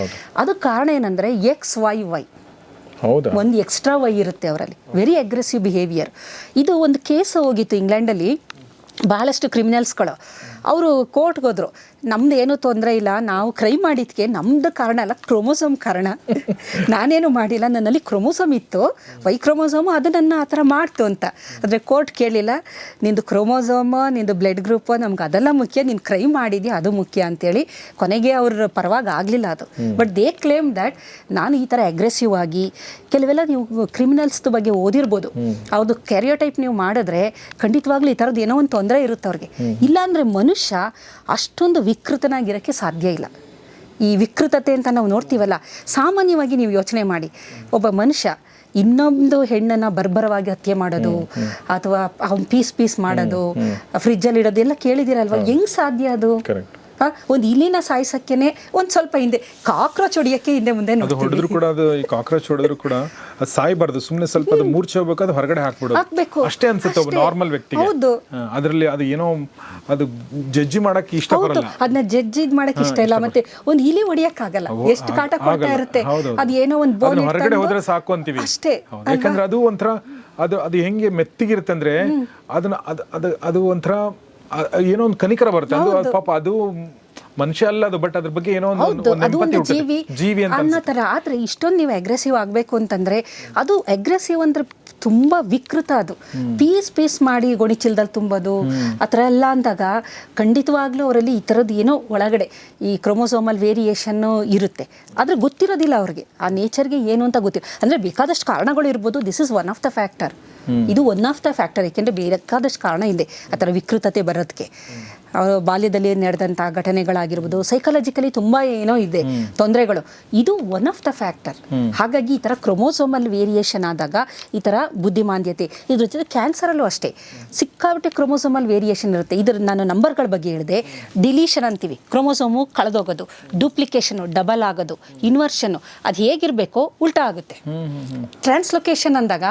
Speaker 1: ಅದಕ್ಕೆ ಕಾರಣ ಏನಂದ್ರೆ ಎಕ್ಸ್ ವೈ ವೈ ಒಂದು ಎಕ್ಸ್ಟ್ರಾ ವೈ ಇರುತ್ತೆ ಅವರಲ್ಲಿ. ವೆರಿ ಅಗ್ರೆಸಿವ್ ಬಿಹೇವಿಯರ್ ಇದು ಒಂದು ಕೇಸ್ ಹೋಗಿತ್ತು ಇಂಗ್ಲೆಂಡಲ್ಲಿ ಬಹಳಷ್ಟು ಕ್ರಿಮಿನಲ್ಸ್ಗಳು ಅವರು ಕೋರ್ಟ್ಗೆ ಹೋದ್ರು. ನಮ್ದು ಏನೂ ತೊಂದರೆ ಇಲ್ಲ ನಾವು ಕ್ರೈಮ್ ಮಾಡಿದ್ಕೆ ನಮ್ದು ಕಾರಣ ಅಲ್ಲ ಕ್ರೋಮೋಸೋಮ್ ಕಾರಣ. ನಾನೇನು ಮಾಡಿಲ್ಲ ನನ್ನಲ್ಲಿ ಕ್ರೋಮೋಸೋಮ್ ಇತ್ತು. ವೈ ಕ್ರೋಮೋಸೋಮು ಅದು ನನ್ನ ಆ ಥರ ಮಾಡ್ತು ಅಂತ. ಆದರೆ ಕೋರ್ಟ್ ಕೇಳಿಲ್ಲ ನಿಂದು ಕ್ರೋಮೋಸೋಮ್ ನಿಂದು ಬ್ಲಡ್ ಗ್ರೂಪ್ ನಮ್ಗೆ ಅದೆಲ್ಲ ಮುಖ್ಯ ನೀನು ಕ್ರೈಮ್ ಮಾಡಿದ್ಯಾ ಅದು ಮುಖ್ಯ ಅಂತೇಳಿ ಕೊನೆಗೆ ಅವ್ರ ಪರವಾಗಿ ಆಗಲಿಲ್ಲ ಅದು. ಬಟ್ ದೇ ಕ್ಲೇಮ್ ದ್ಯಾಟ್ ನಾನು ಈ ಥರ ಅಗ್ರೆಸಿವ್ ಆಗಿ ಕೆಲವೆಲ್ಲ ನೀವು ಕ್ರಿಮಿನಲ್ಸ್ದು ಬಗ್ಗೆ ಓದಿರ್ಬೋದು. ಅವ್ರದ್ದು ಕ್ಯಾರಿಯೋಟೈಪ್ ನೀವು ಮಾಡಿದ್ರೆ ಖಂಡಿತವಾಗ್ಲೂ ಈ ಥರದ್ದು ಏನೋ ಒಂದು ತೊಂದರೆ ಇರುತ್ತೆ ಅವ್ರಿಗೆ. ಇಲ್ಲಾಂದ್ರೆ ಮನುಷ್ಯ ಅಷ್ಟೊಂದು ವಿಕೃತನಾಗಿರೋಕ್ಕೆ ಸಾಧ್ಯ ಇಲ್ಲ. ಈ ವಿಕೃತತೆ ಅಂತ ನಾವು ನೋಡ್ತೀವಲ್ಲ ಸಾಮಾನ್ಯವಾಗಿ ನೀವು ಯೋಚನೆ ಮಾಡಿ ಒಬ್ಬ ಮನುಷ್ಯ ಇನ್ನೊಂದು ಹೆಣ್ಣನ್ನ ಬರ್ಬರವಾಗಿ ಹತ್ಯೆ ಮಾಡೋದು ಅಥವಾ ಅವ್ನು ಪೀಸ್ ಪೀಸ್ ಮಾಡೋದು ಫ್ರಿಜ್ಜಲ್ಲಿ ಇಡೋದು ಎಲ್ಲ ಕೇಳಿದಿರಲ್ವಾ ಹೆಂಗೆ ಸಾಧ್ಯ ಅದು? ಒಂದು ಇಲಿನ ಸಾಯಿಸಕ್ಕೆನೆ ಒಂದು ಸ್ವಲ್ಪ ಹಿಂದೆ ಕಾಕ್ರೋಚ್ ಹೊಡಿಯಕ್ಕೆ ಹಿಂದೆ ಮುಂದೆ
Speaker 2: ಅದು ಹೊಡೆದ್ರು ಕೂಡ ಅದು ಈ ಕಾಕ್ರೋಚ್ ಹೊಡೆದ್ರು ಕೂಡ ಅದು ಸಾಯ್ಬಾರ್ದು ಸುಮ್ಮನೆ ಸ್ವಲ್ಪ ಅದು ಮೂರ್ಛೆ ಹೋಗ್ಬೇಕು ಅದು ಹೊರಗಡೆ ಹಾಕ್ಬಿಡೋದು.
Speaker 1: ಹಾಕ್ಬೇಕು.
Speaker 2: ಅಷ್ಟೇ ಅನ್ಸುತ್ತೆ ಒಬ್ಬ. ನಾರ್ಮಲ್ ವ್ಯಕ್ತಿಗೆ.
Speaker 1: ಹೌದು.
Speaker 2: ಅದರಲ್ಲಿ ಅದು ಏನೋ ಅದು ಜಜ್ಜಿ ಮಾಡಕ್ಕೆ ಇಷ್ಟ
Speaker 1: ಹೌದು.
Speaker 2: ಬರಲ್ಲ.
Speaker 1: ಅದನ್ನ ಜಡ್ಜ್ ಮಾಡಕ್ಕೆ ಮಾಡಕ್ ಇಷ್ಟ ಇಲ್ಲ. ಮತ್ತೆ ಒಂದು ಇಲಿ ಹೊಡಿಯಕ್ಕಾಗಲ್ಲ.
Speaker 2: ಆಗಲ್ಲ
Speaker 1: ಎಷ್ಟು ಕಾಟ ಕೊಡ್ತಾ. ಇರುತ್ತೆ. ಅದು ಏನೋ ಒಂದು ಬೋನ್
Speaker 2: ಅದನ್ನ ಹೊರಗಡೆ ಹೋದ್ರೆ ಸಾಕು ಅಂತೀವಿ.
Speaker 1: ಅಷ್ಟೇ.
Speaker 2: ಹೌದು. ಯಾಕಂದ್ರೆ ಅದು ಒಂಥರ ಅದು ಅದು ಹೆಂಗೆ ಮೆತ್ತಿಗಿರುತ್ತೆ ಅಂದ್ರೆ ಅದನ್ನ ಅದು ಅದು ಅದು ಒಂಥರ ಏನೋ ಒಂದು ಕನಿಕರ ಬರುತ್ತೆ. ಅದು ಪಾಪ ಅದು ಮನುಷ್ಯ ಅಲ್ಲ ಅದು ಬಟ್ ಅದ್ರ ಬಗ್ಗೆ ಏನೋ ಒಂದು
Speaker 1: ಅದು ಒಂದು ಜೀವಿ
Speaker 2: ಜೀವಿ
Speaker 1: ಅನ್ನೋ ತರ. ಆದ್ರೆ ಇಷ್ಟೊಂದು ನೀವು ಅಗ್ರೆಸಿವ್ ಆಗ್ಬೇಕು ಅಂತಂದ್ರೆ ಅದು ಅಗ್ರೆಸಿವ್ ಅಂದ್ರೆ ತುಂಬ ವಿಕೃತ ಅದು. ಪೀಸ್ ಪೀಸ್ ಮಾಡಿ ಗೋಣಿಚೀಲದಲ್ಲಿ ತುಂಬೋದು ಆ ಥರ ಎಲ್ಲ ಅಂದಾಗ ಖಂಡಿತವಾಗ್ಲೂ ಅವರಲ್ಲಿ ಈ ಥರದ್ದು ಏನೋ ಒಳಗಡೆ ಈ ಕ್ರೋಮೋಸೋಮಲ್ ವೇರಿಯೇಷನ್ನು ಇರುತ್ತೆ. ಆದರೆ ಗೊತ್ತಿರೋದಿಲ್ಲ ಅವ್ರಿಗೆ. ಆ ನೇಚರ್ಗೆ ಏನು ಅಂತ ಗೊತ್ತಿಲ್ಲ. ಅಂದರೆ ಬೇಕಾದಷ್ಟು ಕಾರಣಗಳು ಇರ್ಬೋದು this is one of the factor ಇದು ಒನ್ ಆಫ್ ದ ಫ್ಯಾಕ್ಟರ್ ಏಕೆಂದರೆ ಬೇಕಾದಷ್ಟು ಕಾರಣ ಇದೆ. ಆ ಥರ ವಿಕೃತತೆ ಬರೋದಕ್ಕೆ ಅವರ ಬಾಲ್ಯದಲ್ಲಿ ನಡೆದಂಥ ಘಟನೆಗಳಾಗಿರ್ಬೋದು ಸೈಕಾಲಜಿಕಲಿ ತುಂಬ ಏನೋ ಇದೆ ತೊಂದರೆಗಳು. ಇದು ಒನ್ ಆಫ್ ದ ಫ್ಯಾಕ್ಟರ್ ಹಾಗಾಗಿ ಈ ಥರ ಕ್ರೊಮೋಸೋಮಲ್ ವೇರಿಯೇಷನ್ ಆದಾಗ ಈ ಥರ ಬುದ್ಧಿಮಾಂದ್ಯತೆ ಇದ್ರ ಜೊತೆ ಕ್ಯಾನ್ಸರಲ್ಲೂ ಅಷ್ಟೇ. ಸಿಕ್ಕಾಬಿಟ್ಟೆ ಕ್ರೊಮೋಸೋಮಲ್ ವೇರಿಯೇಷನ್ ಇರುತ್ತೆ. ಇದ್ರ ನಾನು ನಂಬರ್ಗಳ ಬಗ್ಗೆ ಹೇಳಿದೆ. ಡಿಲೀಷನ್ ಅಂತೀವಿ. ಕ್ರೊಮೋಸೋಮು ಕಳೆದೋಗೋದು ಡೂಪ್ಲಿಕೇಶನು ಡಬಲ್ ಆಗೋದು ಇನ್ವರ್ಷನ್ ಅದು ಹೇಗಿರಬೇಕು ಉಲ್ಟಾ ಆಗುತ್ತೆ. ಟ್ರಾನ್ಸ್ಲೊಕೇಶನ್ ಅಂದಾಗ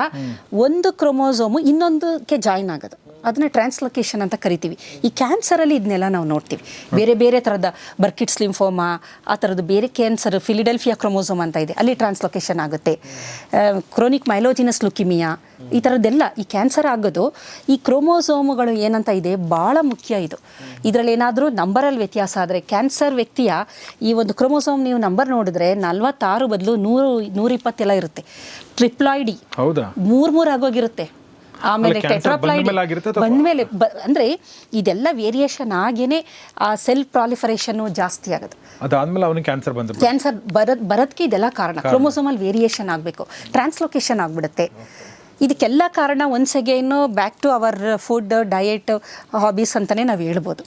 Speaker 1: ಒಂದು ಕ್ರೊಮೋಸೋಮು ಇನ್ನೊಂದಕ್ಕೆ ಜಾಯಿನ್ ಆಗೋದು. ಅದನ್ನ ಟ್ರಾನ್ಸ್ಲೊಕೇಶನ್ ಅಂತ ಕರಿತೀವಿ. ಈ ಕ್ಯಾನ್ಸರಲ್ಲಿ ಇದನ್ನೆಲ್ಲ ನಾವು ನೋಡ್ತೀವಿ. ಬೇರೆ ಬೇರೆ ಥರದ ಬರ್ಕಿಟ್ಸ್ ಲಿಂಫೋಮಾ, ಆ ಥರದ್ದು ಬೇರೆ ಕ್ಯಾನ್ಸರ್, ಫಿಲಿಡೆಲ್ಫಿಯಾ ಕ್ರೊಮೋಸೋಮ್ ಅಂತ ಇದೆ. ಅಲ್ಲಿ ಟ್ರಾನ್ಸ್ಲೊಕೇಶನ್ ಆಗುತ್ತೆ. ಕ್ರೋನಿಕ್ ಮೈಲೋಜಿನಸ್ ಲುಕಿಮಿಯಾ ಈ ಥರದ್ದೆಲ್ಲ ಈ ಕ್ಯಾನ್ಸರ್ ಆಗೋದು ಈ ಕ್ರೋಮೋಸೋಮ್ಗಳು ಏನಂತ ಇದೆ ಭಾಳ ಮುಖ್ಯ ಇದು. ಇದರಲ್ಲಿ ಏನಾದರೂ ನಂಬರಲ್ಲಿ ವ್ಯತ್ಯಾಸ ಆದರೆ ಕ್ಯಾನ್ಸರ್ ವ್ಯಕ್ತಿಯ ಈ ಒಂದು ಕ್ರೋಮೋಸೋಮ್ ನೀವು ನಂಬರ್ ನೋಡಿದ್ರೆ ನಲ್ವತ್ತಾರು ಬದಲು ನೂರು ನೂರಿಪ್ಪತ್ತೆಲ್ಲ ಇರುತ್ತೆ. ಟ್ರಿಪ್ಲಾಯ್ಡಿ.
Speaker 2: ಹೌದಾ?
Speaker 1: ಮೂರ್ ಮೂರು ಆಗೋಗಿರುತ್ತೆ ಆಮೇಲೆ
Speaker 2: ಟೆಟ್ರಾಪ್ಲೈಡ್
Speaker 1: ಬಂದ್ಮೇಲೆ ಬ ಅಂದರೆ ಇದೆಲ್ಲ ವೇರಿಯೇಷನ್ ಆಗೇನೆ ಆ ಸೆಲ್ ಪ್ರಾಲಿಫರೇಷನ್ನು ಜಾಸ್ತಿ ಆಗೋದು.
Speaker 2: ಅದಾದ್ಮೇಲೆ ಅವನಿಗೆ ಕ್ಯಾನ್ಸರ್ ಬಂದ
Speaker 1: ಕ್ಯಾನ್ಸರ್ ಬರೋದ್ ಬರೋದಕ್ಕೆ ಇದೆಲ್ಲ ಕಾರಣ. ಕ್ರೋಮೋಸೋಮಲ್ ವೇರಿಯೇಷನ್ ಆಗಬೇಕು. ಟ್ರಾನ್ಸ್ಲೊಕೇಶನ್ ಆಗಿಬಿಡುತ್ತೆ. ಇದಕ್ಕೆಲ್ಲ ಕಾರಣ once again back to our food diet hobbies ಅಂತಲೇ ನಾವು ಹೇಳ್ಬೋದು.